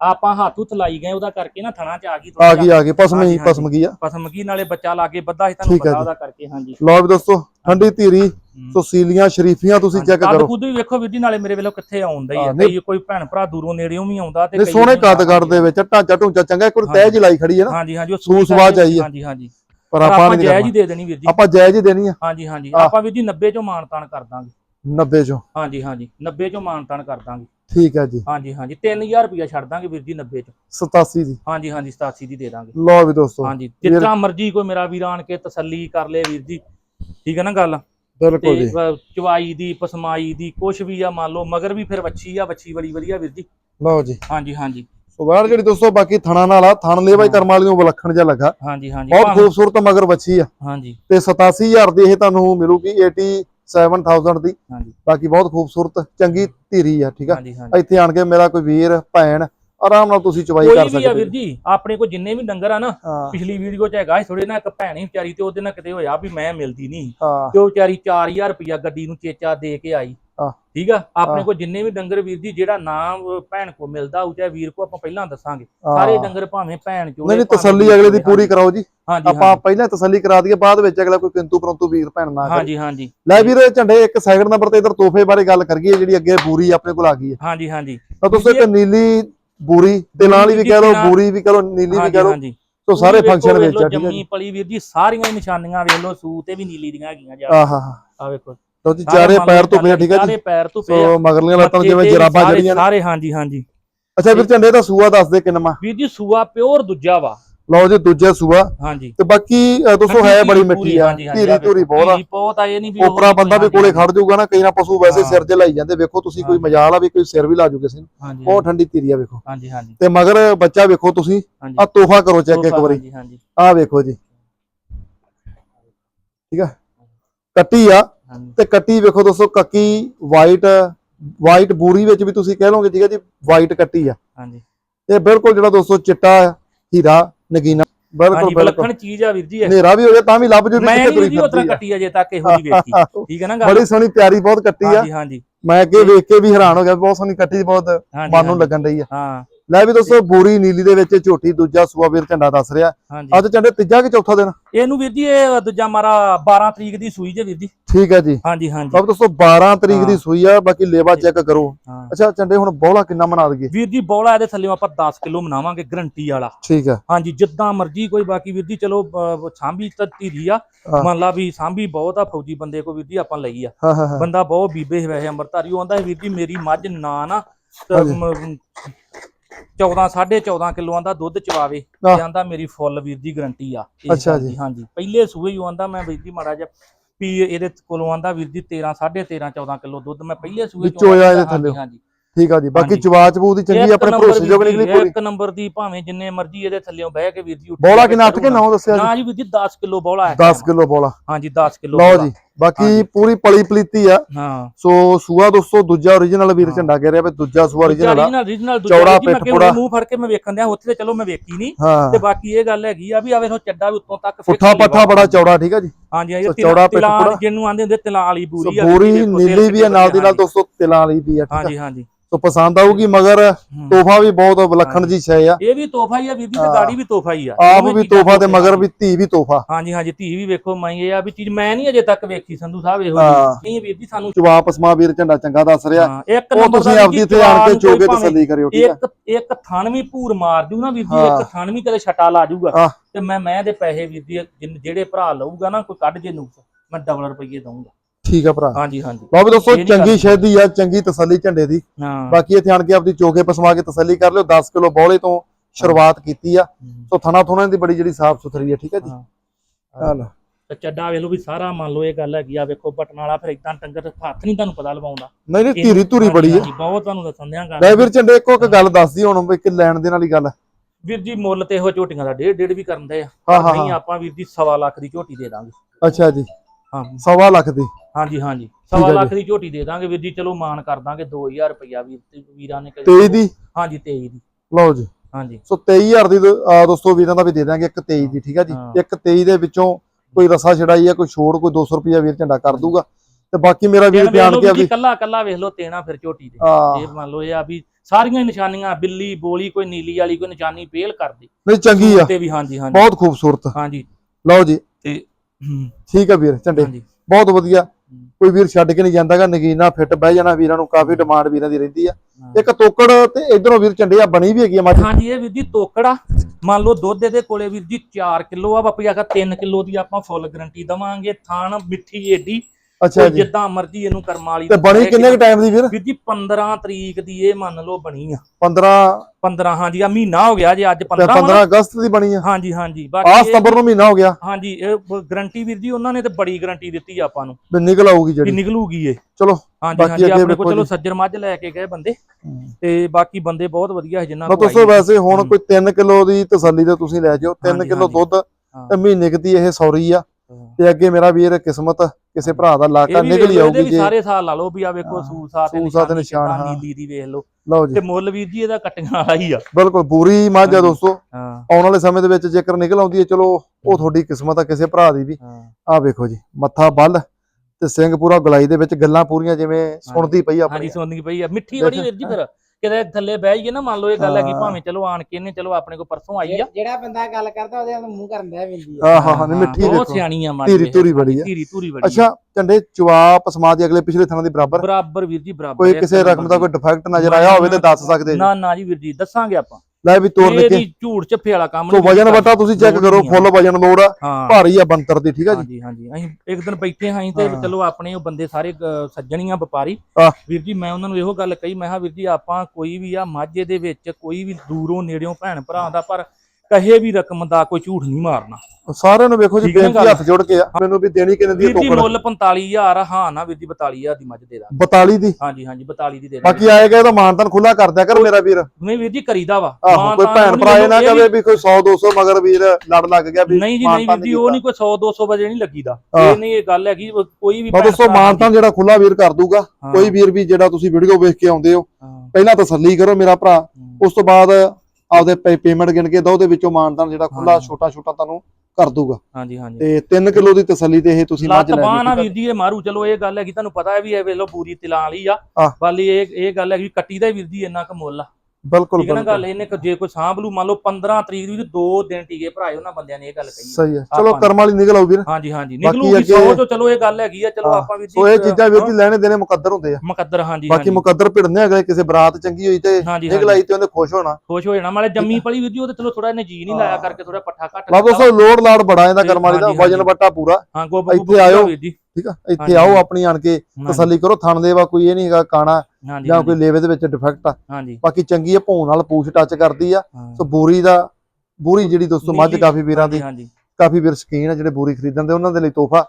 ਆਪਾਂ ਹੱਥ ਲਾਈ ਗਏ ਉਹਦਾ ਕਰਕੇ ਨਾ ਥਣਾ ਚ ਆ ਗਈ ਆ ਗਈ ਆ ਗਈ। ਪਸਮ ਹੀ। ਪਸਮ ਗਈ ਆ। ਪਸਮਗੀ ਨਾਲੇ ਬੱਚਾ ਲਾਗੇ ਬੱਧਾ ਸੀ ਤੁਹਾਨੂੰ ਹੈ ਪਤਾ। ਉਹਦਾ ਕਰਕੇ ਹਾਂਜੀ। ਲਓ ਵੀ ਦੋਸਤੋ ਠੰਡੀ ਧੀਰੀ ਸੋ ਸੀਲੀਆਂ ਸ਼ਰੀਫੀਆਂ ਤੁਸੀਂ ਚੈੱਕ ਕਰੋ। ਕੁੱਦ ਵੀ ਵੇਖੋ ਵੀਰ ਜੀ ਨਾਲੇ ਮੇਰੇ ਵੱਲੋਂ ਕਿੱਥੇ ਆਉਂਦਾ ਹੀ ਹਾਂ, ਕਈ ਕੋਈ ਭੈਣ ਭਰਾ ਦੂਰੋਂ ਨੇੜਿਓਂ ਵੀ ਆਉਂਦਾ ਤੇ ਸੋਹਣੇ ਨਹੀਂ ਕੱਦ ਆਉਂਦਾ। ਕੱਦ ਦੇ ਵਿੱਚ ਢਾਂਚਾ ਢੂੰਚਾ ਚੰਗਾ ਇੱਕ ਵਾਰ ਤਹਿ ਜੀ ਲਾਈ ਖੜੀ ਹੈ ਨਾ। ਹਾਂਜੀ ਹਾਂਜੀ ਉਹ ਸੂਸ ਸੂਸ ਆਵਾਜ਼ ਆਈ ਆ। ਹਾਂਜੀ ਹਾਂਜੀ। ਪਰ ਆਪਾਂ ਨਹੀਂ ਜਾਇਜ਼ ਹੀ ਦੇ ਦੇਣੀ ਵੀਰ ਜੀ। ਆਪਾਂ ਜਾਇਜ਼ ਹੀ ਦੇਣੀ ਆ। ਹਾਂਜੀ ਹਾਂਜੀ। ਆਪਾਂ ਵੀਰ ਜੀ 90 ਚੋਂ ਮਾਨਤਾਨ ਕਰ ਦਾਂਗੇ। 90 ਚੋਂ। ਹਾਂਜੀ ਹਾਂਜੀ। 90 ਚੋਂ ਮਾਨਤਾਨ ਕਰ ਦਾਂਗੇ। ਠੀਕ ਹੈ ਜੀ। ਹਾਂਜੀ ਹਾਂਜੀ। 3000 ਰੁਪਇਆ ਛੱਡ ਦਾਂਗੇ ਵੀਰ ਜੀ 90 ਚੋਂ। 87 ਦੀ। ਹਾਂਜੀ ਹਾਂਜੀ। 87 ਦੀ ਦੇ ਦਾਂਗੇ। ਲਓ ਵੀ ਦੋਸਤੋ। ਹਾਂਜੀ। ਜਿੱਦਾਂ ਮਰਜ਼ੀ ਕੋਈ ਮੇਰਾ ਵੀਰ ਆਣ ਕੇ ਤਸੱਲੀ ਕਰ ਲੇ ਵੀਰ ਜੀ। ਠੀਕ ਹੈ ਨਾ ਗੱਲ? ਬਿਲਕੁਲ ਜੀ। ਚਵਾਈ ਦੀ ਪਸਮਾਈ ਦੀ ਕੁਛ ਵੀ ਆ ਮੰਨ ਲਓ ਮਗਰ ਵੀ ਫਿਰ ਵੱਛੀ ਆ ਵੱਛੀ ਬੜੀ ਵਧੀਆ ਵੀਰ ਜੀ। ਲਓ ਜੀ। ਹਾਂਜੀ ਹਾਂਜੀ। ਸੋ ਬਾਹਰ ਜਿਹੜੀ ਦੋਸਤੋ ਬਾਕੀ ਥਣਾ ਨਾਲ ਆ ਥਣ ਲੈ ਬਾਈ ਕਰਮ ਵਾਲੀਆਂ ਵਿਲੱਖਣ ਜਿਹਾ ਲੱਗਾ। ਹਾਂਜੀ ਹਾਂਜੀ। ਬਹੁਤ ਖੂਬਸੂਰਤ ਮਗਰ ਬੱਚੀ ਆ। ਹਾਂਜੀ। ਤੇ 87000 ਦੀ ਇਹ ਤੁਹਾਨੂੰ ਮਿਲੂਗੀ 87000 ਦੀ। ਹਾਂਜੀ। ਬਾਕੀ ਬਹੁਤ ਖੂਬਸੂਰਤ ਚੰਗੀ ਧੀਰੀ ਆ ਠੀਕ ਆ? ਇੱਥੇ ਆਣ ਕੇ ਮੇਰਾ ਕੋਈ ਵੀਰ ਭੈਣ ਆਰਾਮ ਨਾਲ ਤੁਸੀਂ ਚਵਾਈ ਕਰ ਸਕਦੇ ਵੀਰ ਜੀ ਆਪਣੇ ਕੋਲ ਜਿੰਨੇ ਵੀ ਡੰਗਰ ਆ ਨਾ ਹਾਂ। ਪਿਛਲੀ ਵੀਡੀਓ ਚ ਹੈਗਾ ਥੋੜੇ ਨਾ ਇੱਕ ਭੈਣ ਹੀ ਵਿਚਾਰੀ ਤੇ ਉਹਦੇ ਨਾਲ ਕਿਤੇ ਹੋਇਆ ਵੀ ਮੈਂ ਮਿਲਦੀ ਨਹੀਂ। ਹਾਂ। ਤੇ ਉਹ ਵਿਚਾਰੀ 4000 ਰੁਪਇਆ ਗੱਡੀ ਨੂੰ ਚੇਚਾ ਦੇ ਕੇ ਆਈ। ਹਾਂ। ਠੀਕ ਆ? ਆਪਣੇ ਹਾਂ। ਕੋਲ ਜਿੰਨੇ ਵੀ ਡੰਗਰ ਵੀਰ ਜੀ ਜਿਹੜਾ ਨਾਮ ਭੈਣ ਕੋ ਮਿਲਦਾ ਉਹ ਚਾਹੇ ਵੀਰ ਕੋ ਆਪਾਂ ਪਹਿਲਾਂ ਦੱਸਾਂਗੇ। ਸਾਰੇ ਹਾਂ। ਡੰਗਰ ਭਾਵੇਂ ਭੈਣ ਚੋਂ ਨਹੀਂ ਨਹੀਂ ਤਸੱਲੀ ਅਗਲੇ ਦੀ ਪੂਰੀ ਕਰਾਓ ਜੀ। ਆਪਾਂ ਪਹਿਲਾਂ ਤਸੱਲੀ ਕਰਾ ਦਈਏ ਬਾਅਦ ਵਿੱਚ ਅਗਲਾ ਕੋਈ ਕਿੰਤੂ ਪਰੰਤੂ ਵੀਰ ਭੈਣ ਨਾ ਹਾਂਜੀ ਹਾਂਜੀ। ਲੈ ਵੀਰ ਝੰਡੇ ਇੱਕ ਸੈਕਿੰਡ ਨੰਬਰ ਤੇ ਇਧਰ ਤੋਹਫੇ ਬਾਰੇ ਗੱਲ ਕਰੀਏ ਜਿਹੜੀ ਅੱਗੇ ਬੂਰੀ ਆਪਣੇ ਕੋਲ ਆ ਗਈ ਹੈ। ਹਾਂਜੀ ਹਾਂਜੀ। ਤਾਂ ਤੁਸੀਂ ਇੱਕ ਨੀਲੀ ਬੂਰੀ ਤੇ ਨਾਲ ਹੀ ਵੀ ਕਹਿ ਲਓ ਬੂਰੀ ਵੀ ਕਹਿ ਲਓ ਨੀਲੀ ਵੀ ਕਹਿ ਲਓ। ਹਾਂਜੀ। ਸੋ ਸਾਰੇ ਫੰਕਸ਼ਨ ਵਿੱਚ ਲਓ, ਆ ਠੀਕ ਹੈ ਜੰਮੀ ਪਲੀ ਵੀਰ ਜੀ ਸਾਰੀਆਂ ਹੀ ਨਿਸ਼ਾਨੀਆਂ ਵੇਖ ਲਓ ਸੂ ਤੇ ਵੀ ਨੀਲੀ ਦੀਆਂ ਹੈਗੀਆਂ ਜਾ ਆਹ ਹਾਂ ਆ ਵੇਖੋ। ਲਓ ਜੀ ਚਾਰੇ ਪੈਰ ਧੁੱਪੇ ਠੀਕ ਹੈ ਜੀ? ਪੈਰ ਧੁੱਪੇ ਆ ਸੋ ਮਗਰਲੀਆਂ ਲੱਤਾਂ ਜਿਵੇਂ ਤੇ ਜਰਾਬਾਂ ਜਿਹੜੀਆਂ ਸਾਰੇ ਹਾਂਜੀ ਹਾਂਜੀ। ਅੱਛਾ ਵੀਰ ਝੰਡੇ ਦਾ ਸੂਆ ਦੱਸ ਦੇ ਕਿੰਨਾ ਵੀਰ ਜੀ ਸੂਆ ਪਿਓਰ ਦੂਜਾ ਵਾ। ਲਓ ਜੀ ਦੂਜਾ ਸੂਆ। ਹਾਂਜੀ। ਤੇ ਬਾਕੀ ਦੋਸਤੋ ਹੈ ਬੜੀ ਮਿੱਠੀ ਆ। ਧੀਰੀ ਧੂਰੀ ਬਹੁਤ ਆ। ਬਹੁਤ ਆ ਇਹ ਨਹੀਂ ਵੀ ਉਪਰਾ ਬੰਦਾ ਵੀ ਕੋਲੇ ਖੜ ਜਾਊਗਾ ਨਾ ਕਈ ਨਾ ਪਸ਼ੂ ਵੈਸੇ। ਸਿਰ 'ਚ ਲਾਈ ਜਾਂਦੇ। ਵੇਖੋ ਤੁਸੀਂ ਕੋਈ। ਮਜਾਲ ਆ ਵੀ ਕੋਈ ਸਿਰ ਵੀ ਲਾ ਜੂ ਕਿਸੇ ਨੂੰ। ਬਹੁਤ ਠੰਡੀ ਧੀਰੀ ਆ ਵੇਖੋ। ਹਾਂਜੀ ਹਾਂਜੀ। ਤੇ ਮਗਰ ਬੱਚਾ ਵੇਖੋ ਤੁਸੀਂ। ਆ ਤੋਹਫਾ ਕਰੋ ਚੈੱਕ ਇੱਕ ਵਾਰੀ। ਹਾਂਜੀ ਹਾਂਜੀ। ਆ ਵੇਖੋ ਜੀ। ਠੀਕ ਆ? ਕੱਟੀ ਆ। ਤੇ ਕੱਟੀ ਵੇਖੋ ਦੋਸਤੋ ਕੱਕੀ ਵਾਈਟ ਵਾਈਟ ਬੂਰੀ ਵਿੱਚ ਵੀ ਤੁਸੀਂ ਕਹਿ ਲਓਗੇ ਠੀਕ ਹੈ ਜੀ ਵਾਈਟ ਕੱਟੀ ਆ। ਹਾਂਜੀ। ਇਹ ਬਿਲਕੁਲ ਜਿਹੜਾ ਦੋਸਤੋ ਚਿੱਟਾ ਹੀਰਾ ਨਗੀਨਾ ਬਿਲਕੁਲ ਬਿਲਕੁਲ। ਚੀਜ਼ ਆ ਵੀਰ ਜੀ ਇਹ। ਹਨੇਰਾ ਵੀ ਹੋ ਜਾ ਤਾਂ ਵੀ ਲੱਭ ਜੂ ਮੈਂ ਕਿੱਥੇ ਤੁਰੀ ਫਿਰਦੀ ਆ। ਕੱਟੀ ਅਜੇ ਤੱਕ ਇਹੋ ਜੀ ਵੇਖੀ ਠੀਕ ਹੈ ਨਾ ਗੱਲ? ਬੜੀ ਸੋਹਣੀ ਪਿਆਰੀ ਬਹੁਤ ਕੱਟੀ ਆ। ਹਾਂਜੀ ਹਾਂਜੀ। ਮੈਂ ਅੱਗੇ ਵੇਖ ਕੇ ਵੀ ਹੈਰਾਨ ਹੋ ਗਿਆ ਬਹੁਤ ਸੋਹਣੀ ਕੱਟੀ ਬਹੁਤ ਮਨ ਨੂੰ ਲੱਗਣ ਰਹੀ ਆ। ਹਾਂ। ਲੈ ਵੀ ਦੋਸਤੋ ਬੂਰੀ ਨੀਲੀ ਦੇ ਵਿੱਚ ਝੋਟੀ ਦੂਜਾ ਸੂਆ ਵੀਰ ਝੰਡਾ ਦੱਸ ਰਿਹਾ। ਅੱਜ ਝੰਡੇ ਤੀਜਾ ਕਿ ਚੌਥਾ ਦਿਨ? ਇਹਨੂੰ ਵੀਰ ਜੀ ਇਹ ਦੂਜਾ ਮਾਰਾ 12 ਤਰੀਕ ਦੀ ਸੂਈ ਜੇ ਵੀਰ ਜੀ। ਠੀਕ ਹੈ ਜੀ। ਹਾਂਜੀ ਹਾਂਜੀ। ਸਭ ਦੋਸਤੋ 12 ਤਰੀਕ ਦੀ। ਸੂਈ ਆ ਬਾਕੀ ਲੇਵਾ ਚੈੱਕ ਕਰੋ। ਅੱਛਾ ਝੰਡੇ ਹੁਣ ਬੋਲਾ ਕਿੰਨਾ ਮਨਾ ਦਈਏ? ਵੀਰ ਜੀ ਬੋਲਾ ਇਹਦੇ ਥੱਲੇ ਆਪਾਂ 10 ਕਿਲੋ ਬਣਾਵਾਂਗੇ ਗਰੰਟੀ ਵਾਲਾ। ਠੀਕ ਹੈ। ਹਾਂਜੀ ਜਿੱਦਾਂ ਮਰਜ਼ੀ ਕੋਈ ਬਾਕੀ ਵੀਰ ਜੀ ਚਲੋ ਸਾਂਭੀ ਤਾਂ ਧੀਰੀ ਆ। ਮੰਨ ਲਾ ਵੀ ਸਾਂਭੀ ਬਹੁਤ ਆ ਫੌਜੀ ਬੰਦੇ ਕੋ ਵੀਰ ਜੀ ਆਪਾਂ ਲਈ ਆ। ਬੰਦਾ ਬਹੁਤ ਬੀਬੇ ਵੈਸੇ ਅੰਮ੍ਰਿਤਧਾਰੀ ਉਹ ਆਂਦਾ ਵੀਰ ਜੀ ਮੇਰੀ ਮੱਝ ਨਾ ਨਾ। 14 14.5 ਕਿਲੋਆਂ ਦਾ ਦੁੱਧ ਚਵਾਵੇ। ਤੇ ਆਂਦਾ ਮੇਰੀ ਫੁੱਲ ਵੀਰ ਦੀ ਗਰੰਟੀ ਆ ਅੱਛਾ ਜੀ। ਦੀ, ਹਾਂਜੀ ਪਹਿਲੇ ਸੂਏ ਹੀ ਆਂਦਾ ਮੈਂ ਵੀਰ ਮਾੜਾ ਜਿਹਾ ਵੀ ਇਹਦੇ ਕੋਲੋਂ ਆਂਦਾ ਵੀਰ ਜੀ 13 13.5 14 ਕਿਲੋ ਦੁੱਧ ਮੈਂ ਪਹਿਲੇ ਸੂਏ ਵਿੱਚੋਂ ਚੋਂ ਆਇਆ ਇਹਦੇ। ਹਾਂਜੀ ਠੀਕ ਆ ਜੀ ਬਾਕੀ ਹਾਂਜੀ। ਚਵਾਚ ਬੂ ਦੀ ਚੰਗੀ ਆਪਣੇ ਭਰੋਸੇ ਜੋਗ ਨਿਕਲੀ ਪੂਰੀ। ਇੱਕ ਨੰਬਰ ਦੀ ਭਾਵੇਂ ਜਿੰਨੇ ਮਰਜ਼ੀ ਇਹਦੇ ਥੱਲੇੋਂ ਬਹਿ ਕੇ ਵੀਰ ਜੀ ਉੱਠ ਬੋਲਾ ਕੇ ਕਿੰਨਾ 8 ਕਿ 9 ਦੱਸਿਆ ਜੀ। ਨਾ ਜੀ ਵੀਰ ਜੀ 10 ਕਿਲੋ ਬੋਲਾ ਹੈ। 10 ਕਿਲੋ ਬੋਲਾ। ਹਾਂਜੀ 10 ਕਿਲੋ ਲਓ। ਜੀ ਬਾਕੀ। ਪੂਰੀ ਪਲੀ ਪਲੀਤੀ ਆ। ਹਾਂ। ਸੋ ਸੂਆ ਦੋਸਤੋ ਦੂਜਾ origignal ਵੀਰ। ਝੰਡਾ ਕਹਿ ਰਿਹਾ ਵੀ ਦੂਜਾ ਸੂਆ origignal ਆ। ਚੌੜਾ ਪਿੱਠ ਪੂਰਾ। ਮੂੰਹ ਫੜ ਕੇ ਮੈਂ ਵੇਖਣ ਦਿਆ ਉੱਥੇ ਤੇ ਚਲੋ ਮੈਂ ਵੇਖੀ ਨਹੀਂ ਤੇ ਬਾਕੀ ਇਹ ਗੱਲ ਹੈਗੀ ਆ ਵੀ ਆ ਵੇਖੋ ਚੱਡਾ ਵੀ ਉੱਤੋਂ ਤੱਕ ਪੁੱਠਾ ਪੱਠਾ ਬੜਾ ਚੌੜਾ ਠੀਕ ਆ ਜੀ। ਹਾਂਜੀ ਸੋ ਤਿਲਾਂ- ਚੌੜਾ ਪਿੱਠ ਪੂਰਾ। ਜਿਹਨੂੰ ਆਂਦੇ ਹੁੰਦੇ ਤਿਲਾਂ ਵਾਲੀ ਸੋ ਬੂਰੀ ਆ ਬੂਰੀ ਨੀਲੀ ਵੀ ਆ ਨਾਲ ਦੀ ਨਾਲ ਦੋਸਤੋ ਤਿਲਾਂ ਵਾਲੀ ਵੀ ਆ ਠੀਕ ਆ। ਹਾਂਜੀ ਹਾਂਜੀ। ਸੋ ਪਸੰਦ ਆਊਗੀ ਮਗਰ। ਤੋਹਫਾ ਵੀ ਬਹੁਤ ਵਿਲੱਖਣ ਜੀ ਸ਼ੈ ਆ ਇਹ ਵੀ ਤੋਹਫਾ ਹੀ ਆ ਜੀ ਤੇ। ਗਾੜੀ ਵੀ ਤੋਹਫਾ ਹੀ ਆ ਆਪ ਵੀ ਤੋਹਫਾ ਤੇ ਮਗਰ। ਵੀ ਧੀ ਵੀ ਤੋਹਫਾ ਹਾਂਜੀ ਹਾਂਜੀ ਧੀ ਵੀ ਵੇਖੋ ਮੈਂ ਇਹ ਆ ਵੀ ਚੀਜ਼ ਮੈਂ ਨਹੀਂ ਅਜੇ ਤੱਕ ਵੇਖੀ ਸੰਧੂ ਸਾਹਿਬ ਇਹੋ। ਜਿਹੀ ਨਹੀਂ ਵੀਰ ਜੀ ਸਾਨੂੰ ਜਵਾਬ ਪਸਮਾ ਵੀਰ ਝੰਡਾ ਚੰਗਾ ਦੱਸ ਰਿਹਾ ਉਹ ਤੁਸੀਂ ਆਪਦੀ ਜੀ ਇੱਥੇ ਆਣ ਕੇ ਚੋਗੇ ਤਸੱਲੀ ਕਰਿਓ ਠੀਕ ਆ ਇੱਕ ਇੱਕ ਥਣ ਵੀ ਭੂਰ ਮਾਰ ਦੂ ਨਾ ਵੀਰ ਜੀ। ਇੱਕ ਥਣ ਵੀ ਕਦੇ ਛਟਾ ਲਾ ਆਹ। ਤੇ ਮੈਂ ਮੈਂ ਦੇ ਪੈਸੇ ਵੀਰ ਜੀ ਜਿਹੜੇ ਭਰਾ ਲਊਗਾ ਨਾ ਕੋਈ ਕੱਢ ਜੇ ਨੂੰ ਮੈਂ ਡਬਲ ਰੁਪਏ ਦਊਂਗਾ ਠੀਕ ਆ ਭਰਾ। ਹਾਂਜੀ ਹਾਂਜੀ। ਲਓ ਵੀ ਦੋਸਤੋ ਚੰਗੀ। ਸ਼ੈਦੀ ਆ ਚੰਗੀ ਤਸੱਲੀ ਝੰਡੇ ਦੀ। ਹਾਂ। ਬਾਕੀ ਇੱਥੇ ਆਣ ਕੇ ਆਪਦੀ ਚੋਕੇ ਪਸਮਾ ਕੇ ਤਸੱਲੀ ਕਰ ਲਿਓ। 10 ਕਿਲੋ ਬੋਲੇ ਤੋਂ ਸ਼ੁਰੂਆਤ ਕੀਤੀ ਆ। ਸੋ ਥਣਾ ਥੁਣਾ ਦੀ ਬੜੀ ਜਿਹੜੀ ਸਾਫ਼ ਸੁਥਰੀ ਆ ਠੀਕ ਹੈ ਜੀ? ਹਾਂ। ਹਾਲ ਤੇ ਚੱਡਾ ਵੇਖ ਲਓ ਵੀ ਸਾਰਾ ਮੰਨ ਲਓ ਇਹ ਗੱਲ ਹੈਗੀ ਆ ਵੇਖੋ ਬਟਨ ਵਾਲਾ ਫਿਰ ਇਦਾਂ ਟੰਗਰ ਹੱਥ ਨਹੀਂ ਤੁਹਾਨੂੰ ਪਤਾ ਲਵਾਉਂਦਾ। ਨਹੀਂ ਨਹੀਂ ਧੀਰੀ ਧੂਰੀ ਬੜੀ ਆ। ਬਹੁਤ ਤੁਹਾਨੂੰ ਦੱਸਣ ਦਿਆਂ ਗੱਲ। ਲੈ ਵੀਰ ਝੰਡੇ ਇੱਕੋ ਇੱਕ ਗੱਲ ਦੱਸਦੀ ਹੁਣ ਇੱਕ ਲੈਣ ਦੇਣ ਵਾਲੀ ਗੱਲ। ਵੀਰ ਜੀ ਮੁੱਲ ਤੇ ਇਹੋ ਝੋਟੀਆਂ ਦਾ ਡੇਢ ਡੇਢ ਵੀ ਕਰਨ ਦੇ ਆ। ਹਾਂ ਹਾਂ ਨਹੀਂ ਹਾਂ। ਆਪਾਂ ਵੀਰ ਜੀ ਸਵਾ ਲੱਖ ਦੀ ਝੋਟੀ ਦੇ ਦਾਂਗੇ। ਅੱਛਾ ਜੀ। ਹਾਂ ਸਵਾ ਲੱਖ ਦੀ। ਹਾਂਜੀ ਹਾਂਜੀ। ਸਵਾ ਜੀ। ਲੱਖ ਦੀ ਝੋਟੀ ਦੇ ਦਾਂਗੇ ਵੀਰ ਜੀ। ਚਲੋ ਮਾਨ ਕਰ ਦਾਂਗੇ 2000 ਰੁਪਇਆ ਵੀਰ ਤੇ ਵੀਰਾਂ ਨੇ ਕਦੇ- 23 ਦੀ ਹਾਂਜੀ 23 ਦੀ। ਲਓ ਜੀ। ਹਾਂਜੀ। ਸੋ 23000 ਦੀ ਆ, ਦੋਸਤੋ ਵੀਰਾਂ ਦਾ ਵੀ ਦੇ ਦਾਂਗੇ ਇੱਕ 23 ਦੀ ਠੀਕ ਆ ਜੀ। ਇੱਕ 23 ਦੇ ਵਿੱਚੋਂ ਕੋਈ ਰਸਾ ਛੜਾਈ ਆ ਕੋਈ ਛੋੜ ਕੋਈ 200 ਰੁਪਿਆ ਵੀਰ ਝੰਡਾ ਕਰ ਦੂਗਾ। ਤੇ ਬਾਕੀ ਮੇਰਾ ਵੀਰ ਬਿਆਨ ਕੇ ਵੀ ਵੀ ਕੱਲਾ ਕੱਲਾ ਵੇਖ ਲਓ ਤੇਣਾ ਫਿਰ ਝੋਟੀ ਦੇ। ਆ ਇਹ ਮੰਨ ਲਓ ਇਹ ਆ ਵੀ ਸਾਰੀਆਂ ਹੀ ਨਿਸ਼ਾਨੀਆਂ ਬਿੱਲੀ ਬੋਲੀ ਕੋਈ ਨੀਲੀ ਵਾਲੀ ਕੋਈ ਨਿਸ਼ਾਨੀ ਫੇਲ ਕਰਦੀ ਨਹੀਂ ਚੰਗੀ ਆ। ਤੇ ਵੀ ਹਾਂਜੀ ਹਾਂਜੀ। ਬਹੁਤ ਖੂਬਸੂਰਤ। ਹਾਂਜੀ। ਲਓ ਜੀ। ਤੇ ਠੀਕ ਆ ਵੀਰ ਝੰਡੇ ਬਹੁਤ ਵਧੀਆ। ਕੋਈ ਵੀਰ ਛੱਡ ਕੇ ਨਹੀਂ ਜਾਂਦਾਗਾ ਨਗੀਨਾ ਫਿੱਟ ਬਹਿ ਜਾਣਾ ਵੀਰਾਂ ਨੂੰ ਕਾਫੀ ਡਿਮਾਂਡ ਵੀਰਾਂ ਦੀ ਰਹਿੰਦੀ ਆ। ਇੱਕ ਤੋਕੜ ਤੇ ਇਧਰੋਂ ਵੀਰ ਝੰਡੇ ਆ ਬਣੀ ਵੀ ਹੈਗੀ ਆ ਹਾਂਜੀ ਇਹ ਵੀਰ ਜੀ ਤੋਕੜਾ ਮੰਨ ਲਓ ਦੁੱਧ ਦੇ ਕੋਲੇ ਵੀਰ ਜੀ 4 ਕਿਲੋ ਆ ਬਾਪੂ ਆਖਾ 3 ਕਿਲੋ ਦੀ ਆਪਾਂ ਫੁੱਲ ਗਾਰੰਟੀ ਦਵਾਂਗੇ ਥਾਣ ਮਿੱਠੀ ਏਡੀ। ਅੱਛਾ ਜੀ ਜਿੱਦਾਂ ਮਰਜ਼ੀ ਇਹਨੂੰ ਕਰਮ ਵਾਲੀ ਤੇ ਬਣੀ ਕਿੰਨੇ ਕ ਟਾਈਮ ਦੀ ਵੀਰ ਵੀਰ ਜੀ 15 ਤਰੀਕ ਦੀ ਇਹ ਮੰਨ ਲਓ ਬਣੀ ਆ 15 15 ਹਾਂਜੀ ਆ ਮਹੀਨਾ ਹੋ ਗਿਆ ਜੇ ਅੱਜ ਤੇ 15 ਵਾ 15 ਨਾ। ਅਗਸਤ ਦੀ ਬਣੀ ਆ ਹਾਂਜੀ ਹਾਂਜੀ ਆ ਬਾਕੀ ਇਹ- ਸਤੰਬਰ ਨੂੰ ਮਹੀਨਾ ਹੋ ਗਿਆ ਹਾਂਜੀ ਇਹ ਗਾਰੰਟੀ ਵੀਰ ਜੀ ਉਹਨਾਂ ਨੇ ਤੇ ਬੜੀ ਗਾਰੰਟੀ ਦਿੱਤੀ ਆ ਆਪਾਂ ਨੂੰ ਵੀ ਨਿਕਲ ਆਊਗੀ ਜਿਹੜੀ ਨਿਕਲੂਗੀ ਇਹ ਚਲੋ ਹਾਂਜੀ ਬਾਕੀ ਹਾਂਜੀ ਅੱਗੇ ਆਪਣੇ ਕੋਲ ਚਲੋ ਜੀ। ਸੱਜਰ ਮੱਝ ਲੈ ਕੇ ਗਏ ਬੰਦੇ ਤੇ ਬਾਕੀ ਬੰਦੇ ਬਹੁਤ ਵਧੀਆ ਹੈ ਜਿਨ੍ਹਾਂ ਨਾ ਕੋਲ ਦੋਸਤੋ ਵੈਸੇ ਹੁਣ ਹੂੰ। ਕੋਈ 3 ਕਿਲੋ ਦੀ ਤਸੱਲੀ ਤੇ ਤੁਸੀਂ ਲੈ ਜਾਓ 3 ਹਾਂਜੀ, ਕਿਲੋ। ਦੁੱਧ ਹਾਂ। ਤੇ ਮਹੀਨੇ ਦੀ ਇਹ ਸੌਰੀ ਆ ਹਾਂ। ਤੇ ਅੱਗੇ ਮੇਰਾ ਵੀਰ ਕਿਸਮਤ ਕਿਸੇ ਭਰਾ ਦਾ ਲਾਕਾ ਨਿਕਲ ਆਊਗੀ ਜੇ ਸਾਰੇ ਸਾਲ ਲਾ ਲਓ ਵੀ ਆ ਵੇਖੋ ਸੂਸਾ ਤੇ ਸੂਸਾ ਤੇ ਨਿਸ਼ਾਨ ਹਾਂ। ਨੀਲੀ ਦੀ ਵੇਖ ਲਓ। ਲਓ ਤੇ ਜੀ। ਮੁੱਲ ਵੀਰ ਜੀ ਇਹਦਾ ਕੱਟੀਆਂ ਵਾਲਾ ਹੀ ਆ। ਬਿਲਕੁਲ ਪੂਰੀ ਮੱਝ ਆ ਹਾਂਜੀ। ਦੋਸਤੋ। ਆਉਣ ਵਾਲੇ ਸਮੇਂ ਦੇ ਵਿੱਚ ਜੇਕਰ ਨਿਕਲ ਆਉਂਦੀ ਹੈ ਚਲੋ ਉਹ ਤੁਹਾਡੀ ਕਿਸਮਤ ਆ ਕਿਸੇ ਭਰਾ ਦੀ ਵੀ। ਆਹ ਵੇਖੋ ਜੀ ਮੱਥਾ ਬੱਲ ਤੇ ਸਿੰਘ ਪੂਰਾ ਗੁਲਾਈ ਦੇ ਵਿੱਚ ਗੱਲਾਂ ਪੂਰੀਆਂ ਜਿਵੇਂ ਸੁਣਦੀ ਪਈ ਹਾਂਜੀ ਆਪਣੀ। ਸੋਨੀ ਪਈ ਆ। ਮਿੱਠੀ ਬੜੀ ਵੀਰ ਜੀ ਫਿਰ। ਕਿਤੇ ਥੱਲੇ ਬਹਿ ਜਾਈਏ ਨਾ ਮੰਨ ਲਓ ਇਹ ਗੱਲ ਹੈਗੀ ਹਾਂ। ਭਾਵੇਂ ਚਲੋ ਆਣ ਕੇ ਇਹਨੇ ਚਲੋ ਆਪਣੇ ਕੋਲ ਪਰਸੋਂ ਆਈ ਆ। ਜਿਹੜਾ ਬੰਦਾ ਗੱਲ ਕਰਦਾ ਉਹਦੇ ਨਾਲ ਮੂੰਹ ਕਰਨ ਦਾ ਪੈਂਦੀ ਆ। ਆਹ ਹਾਂ ਹਾਂ ਮਿੱਠੀ ਬਹੁਤ ਸਿਆਣੀ ਆ ਮਾਂ ਧੀਰੀ ਧੂਰੀ ਬੜੀ ਆ। ਧੀਰੀ ਧੂਰੀ ਬੜੀ ਆ। ਅੱਛਾ ਝੰਡੇ ਜਵਾਬ ਸਮਾਜ ਦੇ ਅਗਲੇ ਪਿਛਲੇ ਥਾਂ ਦੀ ਬਰਾਬਰ। ਬਰਾਬਰ ਵੀਰ ਜੀ ਬਰਾਬਰ ਕੋਈ ਕਿਸੇ ਰਕਮ ਦਾ ਕੋਈ ਡਿਫੈਕਟ ਨਜ਼ਰ ਆਇਆ ਹੋਵੇ ਤੇ ਦੱਸ ਸਕਦੇ ਨਾ ਨਾ ਜੀ ਵੀਰ ਜੀ ਦੱਸਾਂਗੇ ਆਪਾਂ। ਲੈ ਵੀ ਤੋੜ ਇਹ ਕੇ ਨਹੀਂ ਝੂਠ ਝੱਫੇ ਵਾਲਾ ਕੰਮ ਸੋ ਨਹੀਂ ਵਜਨ ਕੀਤਾ। ਵਟਾ ਤੁਸੀਂ ਚੈੱਕ ਲੋੜ ਕਰੋ ਨਹੀਂ ਆ। ਫੁੱਲ ਵਜਨ ਲੋੜ ਆ ਹਾਂ ਭਾਰੀ ਆ ਬੰਤਰ ਦੀ ਠੀਕ ਆ ਜੀ ਹਾਂਜੀ ਹਾਂਜੀ ਅਸੀਂ ਇੱਕ ਦਿਨ ਬੈਠੇ ਹਾਂ ਅਸੀਂ ਤੇ ਹਾਂ। ਚਲੋ ਆਪਣੇ ਉਹ ਬੰਦੇ ਸਾਰੇ ਅਹ, ਸੱਜਣੀਆਂ ਵਪਾਰੀ ਆਹ। ਵੀਰ ਜੀ ਮੈਂ ਉਹਨਾਂ ਨੂੰ ਇਹੋ ਗੱਲ ਕਹੀ ਮੈਂ ਕਿਹਾ ਵੀਰ ਜੀ ਆਪਾਂ ਕੋਈ ਵੀ ਆ ਮਾਝੇ ਦੇ ਵਿੱਚ ਕੋਈ ਵੀ ਦੂਰੋਂ ਨੇੜਿਓਂ ਭੈਣ ਭਰਾ ਦਾ ਪਰ ਕਹੇ ਵੀ ਰਕਮ ਦਾ ਕੋਈ ਝੂਠ ਨਹੀਂ ਮਾਰਨਾ। ਸਾਰਿਆਂ ਨੂੰ ਵੇਖੋ ਜੀ ਠੀਕ ਹੈ ਬੇਨਤੀ ਗੱਲ। ਹੱਥ ਜੋੜ ਕੇ ਆ। ਮੈਨੂੰ ਵੀ ਦੇਣੀ ਕਿੰਨੇ ਦੀ ਵੀਰ ਜੀ ਮੁੱਲ 45000 ਆ। ਹਾਂ ਨਾ ਵੀਰ ਜੀ 42000 ਦੀ ਮੱਝ ਦੇ ਦਾਂ 42 ਦੀ? ਹਾਂਜੀ ਹਾਂਜੀ 42 ਦੀ ਦੇ ਦਾਂਗੇ। ਬਾਕੀ ਆਏਗਾ ਇਹਦਾ ਮਾਨਤਨ ਖੁੱਲਾ ਕਰ ਦਿਆ ਕਰ ਮੇਰਾ ਵੀਰ। ਨਹੀਂ ਵੀਰ ਜੀ ਕਰੀਦਾ ਵਾ। ਆਹੋ ਮਾਂ ਕੋਈ ਭੈਣ ਉਹਨੂੰ ਭਰਾ ਇਹ ਨਾ ਇਹ ਵੀ- ਕਵੇ ਵੀ ਕੋਈ 100 200 ਮਗਰ ਵੀਰ ਲੜ ਲੱਗ ਗਿਆ ਵੀ ਨਹੀਂ ਜੀ ਨਹੀਂ ਮਾਨਤਾਨ ਵੀਰ ਜੀ ਉਹ ਨਹੀਂ ਕੋਈ 100 200 ਵਜੇ ਨਹੀਂ ਲੱਗੀਦਾ। ਹਾਂ। ਇਹ ਨਹੀਂ ਇਹ ਗੱਲ ਹੈਗੀ ਉਹ ਕੋਈ ਵੀ ਬਾ ਭੈਣ ਦੋਸਤੋ ਭਰਾ ਮਾਨਤਾਨ ਜਿਹੜਾ ਖੁੱਲਾ ਵੀਰ ਕਰ ਦੂਗਾ। ਹਾਂ, ਕੋਈ ਵੀਰ ਵੀ ਜਿਹੜਾ ਤੁਸੀਂ ਵੀਡੀਓ ਵੇਖ ਕੇ ਆਉਂਦੇ ਹੋ। ਹਾਂ, ਪਹਿਲਾਂ ਤਸੱਲੀ ਕਰੋ ਮੇਰਾ ਭਰਾ। ਉਸ ਤੋਂ ਬਾਅਦ ਆਪਦੇ ਪੇਮੈਂਟ ਗਿਣ ਕੇ ਦੋ ਉਹਦੇ ਵਿੱਚੋਂ ਮਾਨਤਾਨ ਜਿਹੜਾ ਖੁੱਲਾ। ਛੋਟਾ ਛੋਟਾ ਤੁਹਾਨੂੰ ਕਰ ਦੂਗਾ। ਹਾਂਜੀ ਹਾਂਜੀ। ਤੇ 3 ਕਿਲੋ ਦੀ ਤਸੱਲੀ ਤੇ ਇਹ ਤੁਸੀਂ ਮੱਝ ਲੈ ਜਾਓ ਵੀਰ ਜੀ ਇਹ ਮਾਰੂ। ਚਲੋ ਇਹ ਗੱਲ ਹੈਗੀ ਤੁਹਾਨੂੰ ਪਤਾ ਹੈ ਵੀ ਇਹ ਵੇਲੋ ਪੂਰੀ ਤਿਲਾਂ ਵਾਲੀ ਆ। ਬਾਲੀ ਇਹ ਇਹ ਗੱਲ ਹੈਗੀ ਕੱਟੀ ਦਾ ਹੀ ਵੀਰ ਜੀ ਇੰਨਾ ਕੁ ਮੁੱਲ ਆ। ਬਿਲਕੁਲ ਬਿਲਕੁਲ ਗੱਲ ਇਹਨੇ ਕਿ ਜੇ ਕੋਈ ਸਾਂਭ ਲੂ ਮੰਨ ਲਓ 15 ਤਰੀਕ ਦੀ ਵੀ ਦੋ ਦਿਨ ਟੀਕੇ ਭਰਾਏ ਉਹਨਾਂ ਬੰਦਿਆਂ ਨੇ ਇਹ ਗੱਲ ਕਹੀ ਸਹੀ ਹੈ। ਚਲੋ ਕਰਮ ਵਾਲੀ ਨਿਕਲ ਆਉ ਵੀਰ ਹਾਂਜੀ ਹਾਂਜੀ। ਨਿਕਲੂਗੀ ਅੱਗੇ- 100 ਚੋਂ ਚਲੋ ਇਹ ਗੱਲ ਹੈਗੀ ਆ ਚਲੋ ਆਪਾਂ ਜੀ ਸੋ ਇਹ ਚੀਜ਼ਾਂ ਵੀਰ ਜੀ ਲੈਣੇ ਦੇਣੇ ਮੁਕੱਦਰ ਹੁੰਦੇ ਆ। ਮੁਕੱਦਰ ਹਾਂਜੀ ਬਾਕੀ ਮੁਕੱਦਰ ਭਿੜਨੇ ਅਗਲੇ ਕਿਸੇ ਬਰਾਤ ਚੰਗੀ ਹੋਈ ਤੇ ਨਿਕਲ ਆਈ ਤੇ ਉਹਨੇ ਖੁਸ਼ ਹੋਣਾ। ਖੁਸ਼ ਹੋ ਜਾਣਾ। ਮਾਲੇ ਜੰਮੀ ਪਲੀ ਵੀਰ ਜੀ ਉਹਦੇ ਚਲੋ ਥੋੜਾ ਇਹਨੇ ਜੀ ਨਹੀਂ ਲਾਇਆ। ਕਰਕੇ ਥੋੜਾ ਪੱਠਾ ਘੱਟ ਲਾ ਦੋਸਤੋ ਲੋੜ ਲਾੜ ਬੜਾ ਇਹਦਾ ਕਰਮ ਵਾਲੀ ਦਾ ਵਜਨ। ਵੱਟਾ ਪੂਰਾ। ਹਾਂ ਗੋਬ ਇੱਥੇ ਆਇਓ। ਵੀਰ ਜੀ। ਠੀਕ ਆ? ਇੱਥੇ ਆਓ। ਆਪਣੀ ਆਣ ਕੇ ਤਸੱਲੀ ਕਰੋ ਥਣ ਦੇ ਵਾ ਕੋਈ ਇਹ ਨਹੀਂ ਹੈਗਾ ਕਾਣਾ ਜਾਂ ਕੋਈ ਲੇਵੇ ਦੇ ਵਿੱਚ ਡਿਫੈਕਟ ਆ। ਬਾਕੀ ਚੰਗੀ ਹੈ ਭੌਂ ਨਾਲ ਪੂਛ ਟੱਚ ਕਰਦੀ ਆ। ਸੋ ਬੂਰੀ ਦਾ ਬੂਰੀ ਜਿਹੜੀ ਦੋਸਤੋ ਮੱਝ ਕਾਫੀ ਵੀਰਾਂ ਦੀ ਕਾਫੀ ਵੀਰ ਸ਼ਕੀਨ ਆ ਜਿਹੜੇ ਬੂਰੀ ਖਰੀਦਣ ਦੇ ਉਹਨਾਂ ਦੇ ਲਈ ਤੋਹਫਾ।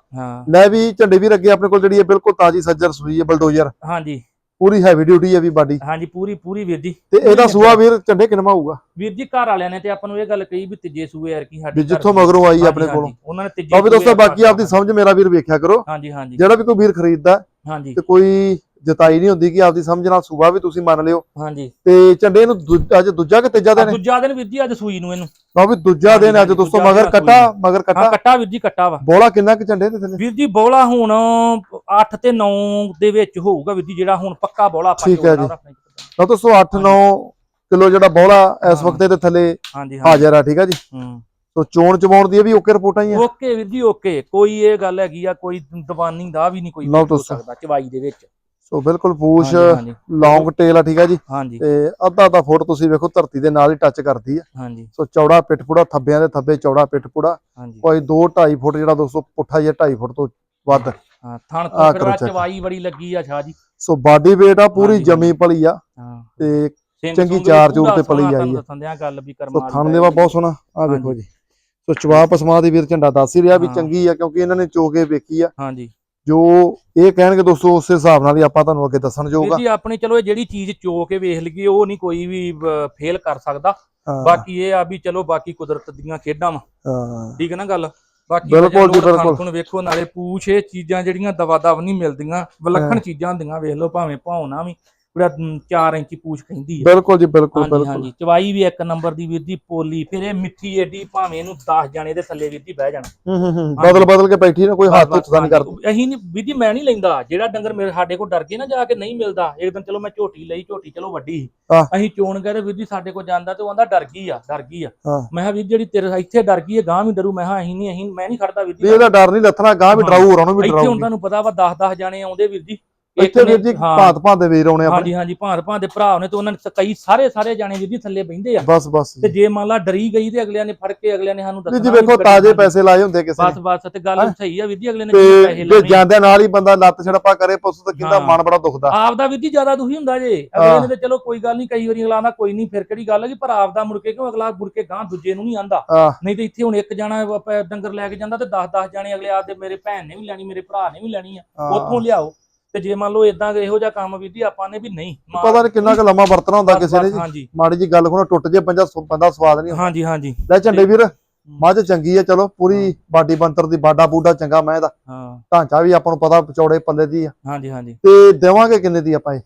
ਲੈ ਵੀ ਝੰਡੇ ਵੀਰ ਅੱਗੇ ਆਪਣੇ ਕੋਲ ਜਿਹੜੀ ਹੈ ਬਿਲਕੁਲ ਤਾਜੀ ਸੱਜਰ ਸੂਈ ਹੈ ਬਲਡੋਜ਼ਰ। ਹਾਂਜੀ। ਪੂਰੀ ਹੈਵੀ ਡਿਊਟੀ ਹੈ ਵੀ ਬਾਡੀ। ਹਾਂਜੀ ਪੂਰੀ ਪੂਰੀ ਵੀਰ ਜੀ। ਤੇ ਇਹਦਾ ਸੂਆ ਵੀਰ ਝੰਡੇ ਕਿੰਨਾ ਹੋਊਗਾ? ਵੀਰ ਜੀ ਘਰ ਵਾਲਿਆਂ ਨੇ ਤੇ ਆਪਾਂ ਨੂੰ ਇਹ ਗੱਲ ਕਹੀ ਵੀ ਤੀਜੇ ਸੂਏ ਯਾਰ ਕੀ ਸਾਡੇ ਜਿੱਥੋਂ ਮਗਰੋਂ ਆਈ ਆਪਣੇ ਕੋਲੋਂ। ਉਹਨਾਂ ਨੇ ਤੀਜੇ ਲਓ ਵੀ ਦੋਸਤੋ ਬਾਕੀ ਆਪਦੀ ਸਮਝ ਮੇਰਾ ਵੀਰ ਵੇਖਿਆ ਕਰੋ। ਹਾਂਜੀ ਹਾਂਜੀ। ਜਿਹੜਾ ਵੀ ਕੋਈ ਵੀਰ ਖਰੀਦਦਾ ਹਾਂਜੀ। ਤੇ ਕੋਈ ਜਤਾਈ ਨਹੀਂ ਹੁੰਦੀ ਕਿ ਆਪਦੀ ਸਮਝ ਨਾਲ ਸੂਆ ਵੀ ਤੁਸੀਂ ਮੰਨ ਲਿਓ। ਹਾਂਜੀ। ਤੇ ਝੰਡੇ ਨੂੰ ਦੂ- ਅੱਜ ਦੂਜਾ ਕਿ ਤੀਜਾ ਆ ਦਿਨ ਹੈ? ਦੂਜਾ ਦਿਨ ਵੀਰ ਜੀ ਅੱਜ ਸੂਈ ਨੂੰ ਇਹਨੂੰ। ਲਓ ਵੀ ਦੂਜਾ ਦਿਨ ਅੱਜ ਦੋਸਤੋ ਦੂਜਾ ਮਗਰ ਦਿਨ ਕੱਟਾ ਮਗਰ ਹਾਂ ਕੱਟਾ ਕੱਟਾ ਵੀਰ ਜੀ ਕੱਟਾ ਵਾ। ਬੋਲਾ ਕਿੰਨਾ ਕਿ ਝੰਡੇ ਦੇ ਥੱਲੇ? ਵੀਰ ਜੀ ਬੋਲਾ ਹੁਣ 8 ਤੇ 9 ਦੇ ਵਿੱਚ ਹੋਊਗਾ ਵੀਰ ਜੀ ਜਿਹੜਾ ਹੁਣ ਪੱਕਾ ਬੋਲਾ ਆਪਾਂ ਠੀਕ ਹੈ ਜੀ। ਲਓ ਦੋਸਤੋ 8-9 ਕਿਲੋ ਜਿਹੜਾ ਬੋਲਾ ਇਸ ਹਾਂ। ਵਕਤ ਦੇ ਥੱਲੇ ਹਾਂਜੀ ਹਾਂਜੀ। ਹਾਜ਼ਰ ਆ ਠੀਕ ਆ ਜੀ? ਹੂੰ। ਸੋ ਚੋਣ ਚਵਾਉਣ ਦੀ ਇਹ ਵੀ ਓਕੇ ਰਿਪੋਰਟਾਂ ਹੀ ਆ। ਓਕੇ ਵੀਰ ਜੀ ਓਕੇ। ਕੋਈ ਇਹ ਗੱਲ ਹੈਗੀ ਆ ਕੋਈ ਦੀਵਾਨੀ ਦਾ ਵੀ ਨਹੀਂ ਕੋਈ ਲਓ ਹੋ ਦੱਸੋ। ਸਕਦਾ ਚਵਾਈ ਦੇ ਵਿੱਚ। ਸੋ ਬਿਲਕੁਲ ਪੂਛ ਹਾਂਜੀ ਲੌਂਗ ਟੇਲ ਆ ਠੀਕ ਆ ਜੀ? ਹਾਂਜੀ। ਤੇ ਅੱਧਾ ਅੱਧਾ ਫੁੱਟ ਤੁਸੀਂ ਵੇਖੋ ਧਰਤੀ ਦੇ ਨਾਲ ਹੀ ਟੱਚ ਕਰਦੀ ਆ। ਹਾਂਜੀ। ਸੋ ਚੌੜਾ ਪਿੱਠ ਪੂੜਾ ਥੱਬਿਆਂ ਦੇ ਥੱਬੇ ਚੌੜਾ ਪਿੱਠ ਪੂੜਾ। ਹਾਂਜੀ। ਕੋਈ 2 2.5 ਫੁੱਟ ਜਿਹੜਾ ਦੋਸਤੋ ਪੁੱਠਾ ਜਿਹਾ 2.5 ਫੁੱਟ ਤੋਂ ਵੱਧ। ਹਾਂ ਥਣ ਆਹ ਤੋਂ ਕਰੋ check। ਚਵਾਈ ਬੜੀ ਲੱਗੀ ਆ ਸ਼ਾਹ ਜੀ। ਸੋ ਬਾਡੀ weight ਆ ਪੂਰੀ ਹਾਂਜੀ, ਜਮੀ ਪਲੀ ਆ। ਹਾਂ। ਤੇ ਸਿੰਘ ਚੰਗੀ ਸੁੰਗ ਚਾਰ ਵੀ ਚੂਰ ਪੂਰਾ ਤੇ ਪਲੀ ਸੋਹਣਾ ਆਈ ਹੈ। ਦੱਸਣ ਦਿਆਂ ਗੱਲ ਵੀ ਕਰਮ ਸੋ ਥਣ ਦੇਵਾ ਬਹੁਤ ਸੋਹਣਾ ਆ ਵੇਖੋ ਹਾਂਜੀ। ਜੀ। ਸੋ ਚਵਾ ਪਸਮਾ ਦੀ ਵੀਰ ਝੰਡਾ ਦੱਸ ਹੀ ਰਿਹਾ ਵੀ ਹਾਂ। ਚੰਗੀ ਆ ਕਿਉਂਕਿ ਇਹਨਾਂ ਨੇ ਚੋਕੇ ਵੇਖੀ ਆ। ਹਾਂਜੀ। ਜੋ ਇਹ ਕਹਿਣਗੇ ਦੋਸਤੋ ਉਸੇ ਹਿਸਾਬ ਨਾਲ ਹੀ ਆਪਾਂ ਤੁਹਾਨੂੰ ਅੱਗੇ ਦੱਸਣ ਜਾਊਗਾ ਜੀ ਆਪਣੀ ਚਲੋ ਇਹ ਜਿਹੜੀ ਚੀਜ਼ ਚੋ ਕੇ ਵੇਖ ਲਈਏ ਉਹ ਨਹੀਂ ਕੋਈ ਵੀ ਫੇਲ ਕਰ ਸਕਦਾ। ਬਾਕੀ ਇਹ ਆ ਵੀ ਚਲੋ ਬਾਕੀ ਕੁਦਰਤ ਦੀਆਂ ਖੇਡਾਂ ਵਾ। ਠੀਕ ਹੈ ਨਾ ਗੱਲ? ਬਾਕੀ ਬਿਲਕੁਲ ਜੀ, ਬਿਲਕੁਲ। ਥੁਣ ਵੇਖੋ ਨਾਲੇ ਪੂਛ ਇਹ ਚੀਜ਼ਾਂ ਜਿਹੜੀਆਂ ਦਵਾ ਦਵ ਨਹੀਂ ਮਿਲਦੀਆਂ ਵਿਲੱਖਣ। ਚੀਜ਼ਾਂ ਹੁੰਦੀਆਂ ਵੇਖ ਲਓ ਭਾਵੇਂ ਭਾਉਣਾ ਵੀ। ਪੂਰਾ 4 ਇੰਚੀ ਪੂਛ ਕਹਿੰਦੀ ਹੈ ਬਿਲਕੁਲ ਜੀ ਬਿਲਕੁਲ ਹਾਂਜੀ ਬਿਲਕੁਲ। ਹਾਂਜੀ। ਚਵਾਈ ਵੀ ਇੱਕ ਨੰਬਰ ਦੀ ਵੀਰ ਜੀ ਪੋਲੀ। ਫਿਰ ਇਹ ਮਿੱਠੀ ਏਡੀ ਭਾਵੇਂ ਇਹਨੂੰ 10 ਜਾਣੇ ਦੇ ਥੱਲੇ ਵੀਰ ਜੀ ਬਹਿ ਜਾਣਾ। ਹੂੰ ਹੂੰ ਹੂੰ। ਬਦਲ ਬਦਲ ਕੇ ਬੈਠੀ ਨਾ ਕੋਈ ਹੱਥ ਦਾ ਨਹੀਂ ਕਰਦੀ। ਅਸੀਂ ਨਹੀਂ ਵੀਰ ਜੀ ਮੈਂ ਨਹੀਂ ਲੈਂਦਾ। ਜਿਹੜਾ ਡੰਗਰ ਮੇਰੇ ਸਾਡੇ ਕੋਲ ਡਰ ਕੇ ਨਾ ਜਾ ਕੇ ਨਹੀਂ ਮਿਲਦਾ। ਇੱਕ ਦਿਨ ਚਲੋ ਮੈਂ ਝੋਟੀ ਲਈ ਝੋਟੀ ਚਲੋ ਵੱਡੀ। ਅਸੀਂ ਚੋਣ ਕਰੇ ਵੀਰ ਜੀ ਸਾਡੇ ਕੋਲ ਜਾਂਦਾ ਤੇ ਉਹ ਆਂਦਾ ਡਰ ਗਈ ਆ ਡਰ ਗਈ ਆ। ਮੈਂ ਕਿਹਾ ਵੀਰ ਜਿਹੜੀ ਤੇਰੇ ਇੱਥੇ ਡਰ ਗਈ ਹੈ ਗਾਂ ਵੀ ਡਰੂ। ਮੈਂ ਕਿਹਾ ਅਸੀਂ ਨਹੀਂ ਅਸੀਂ ਮੈਂ ਨਹੀਂ ਖੜਦਾ ਵੀਰ ਜੀ ਇਹਦਾ ਡਰ ਨਹੀਂ ਲੱਥਣਾ ਗਾਂ ਵੀ। ਡਰਾਊ ਹੋਰਾਂ ਨੂੰ ਵੀ ਇੱਥੇ ਹੁਣ ਤੁਹਾਨੂੰ ਪਤਾ ਵਾ 10 10 ਜਾਣੇ ਆਉਂਦੇ ਵੀਰ ਜੀ। ਇੱਥੇ ਵੀਰ ਜੀ। ਭਾਂਤ ਭਾਂਤ ਦੇ ਵੀਰ ਆਉਣੇ ਆਪਣੇ ਹਾਂਜੀ ਹਾਂਜੀ ਭਾਂਤ ਭਾਂਤ ਦੇ ਭਰਾ ਨੇ ਤੇ ਉਹਨਾਂ ਨੇ ਕਈ ਸਾਰੇ ਸਾਰੇ ਜਾਣੇ ਵੀਰ ਜੀ ਥੱਲੇ ਬਹਿੰਦੇ ਆ ਬਸ ਬਸ ਤੇ ਜੇ ਮੰਨ ਲਾ ਡਰੀ ਗਈ ਤੇ ਅਗਲਿਆਂ ਨੇ ਫੜ ਕੇ ਅਗਲਿਆਂ ਨੇ ਸਾਨੂੰ ਦੱਸਣਾ ਜੀ ਵੇਖੋ ਤਾਜ਼ੇ। ਪੈਸੇ ਲਾਏ ਹੁੰਦੇ ਕਿਸੇ ਬਸ ਬਸ ਤੇ ਗੱਲ? ਸਹੀ ਆ ਵੀਰ ਜੀ ਅਗਲੇ ਨੇ ਤੇ ਪੈਸੇ ਜੇ ਲਾਉਣੇ ਜਾਂਦੇ ਨਾਲ ਹੀ ਬੰਦਾ ਲੱਤ ਛੜਪਾ ਕਰੇ ਪਸ਼ੂ ਤਾਂ ਕਿੰਦਾ। ਮਨ ਬੜਾ ਦੁਖਦਾ ਆਪ ਦਾ ਵੀਰ ਜੀ ਜ਼ਿਆਦਾ ਦੁਖੀ ਹੁੰਦਾ ਜੇ। ਅਗਲੇ ਨੇ ਤੇ ਚਲੋ ਕੋਈ ਗੱਲ ਨਹੀਂ ਕਈ ਵਾਰੀ ਅਗਲਾ ਦਾ ਕੋਈ ਨਹੀਂ ਫਿਰ ਕਿਹੜੀ ਗੱਲ ਹੈ ਕਿ ਪਰ ਆਪ ਦਾ ਮੁੜ ਕੇ ਕਿਉਂ ਅਗਲਾ ਮੁੜ ਕੇ ਗਾਂ ਦੂਜੇ ਨੂੰ ਨਹੀਂ ਆਂਦਾ ਨਹੀਂ ਤੇ ਇੱਥੇ ਹੁਣ ਇੱਕ ਜਾਣਾ ਆਪਾਂ ਡੰਗਰ ਲੈ ਕੇ ਜਾਂਦਾ ਤੇ 10 10 ਜਾਣੇ ਅਗਲੇ ਆਦੇ ਮੇਰੇ ਭੈਣ ਨੇ ਵੀ ਲੈਣੀ ਮੇਰੇ ਭਰਾ ਨੇ ਵੀ ਲੈਣੀ ਆ। ਉੱਥੋਂ ਲਿਆਓ ਤੇ ਜੇ ਮੰਨ ਲਓ ਇਦਾਂ ਇਹੋ ਜਿਹਾ ਕੰਮ ਵੀਰ ਜੀ ਆਪਾਂ ਨੇ ਵੀ ਨਹੀਂ ਪਤਾ ਨਹੀਂ ਕਿੰਨਾ ਕੁ ਲੰਮਾ ਵਰਤਣਾ ਹੁੰਦਾ ਕਿਸੇ ਨੇ ਜੀ। ਮਾੜੀ ਜੀ ਗੱਲ ਖੋਣਾ ਟੁੱਟ ਜੇ ਪੰਜਾ ਬੰਦਾ ਸਵਾਦ ਨਹੀਂ। ਹਾਂਜੀ ਹਾਂਜੀ। ਲੈ ਝੰਡੇ ਵੀਰ ਮੱਝ ਚੰਗੀ ਆ ਚਲੋ ਪੂਰੀ ਬਾਡੀ ਬੰਤਰ ਦੀ ਬਾਡਾ ਬੂਡਾ ਚੰਗਾ ਮੈਂ ਦਾ ਹਾਂ। ਢਾਂਚਾ ਵੀ ਆਪਾਂ ਨੂੰ ਪਤਾ ਚੌੜੇ ਪੱਲੇ ਦੀ ਆ। ਹਾਂਜੀ ਹਾਂਜੀ। ਤੇ ਦੇਵਾਂਗੇ ਕਿੰਨੇ ਦੀ ਆਪਾਂ ਇਹ?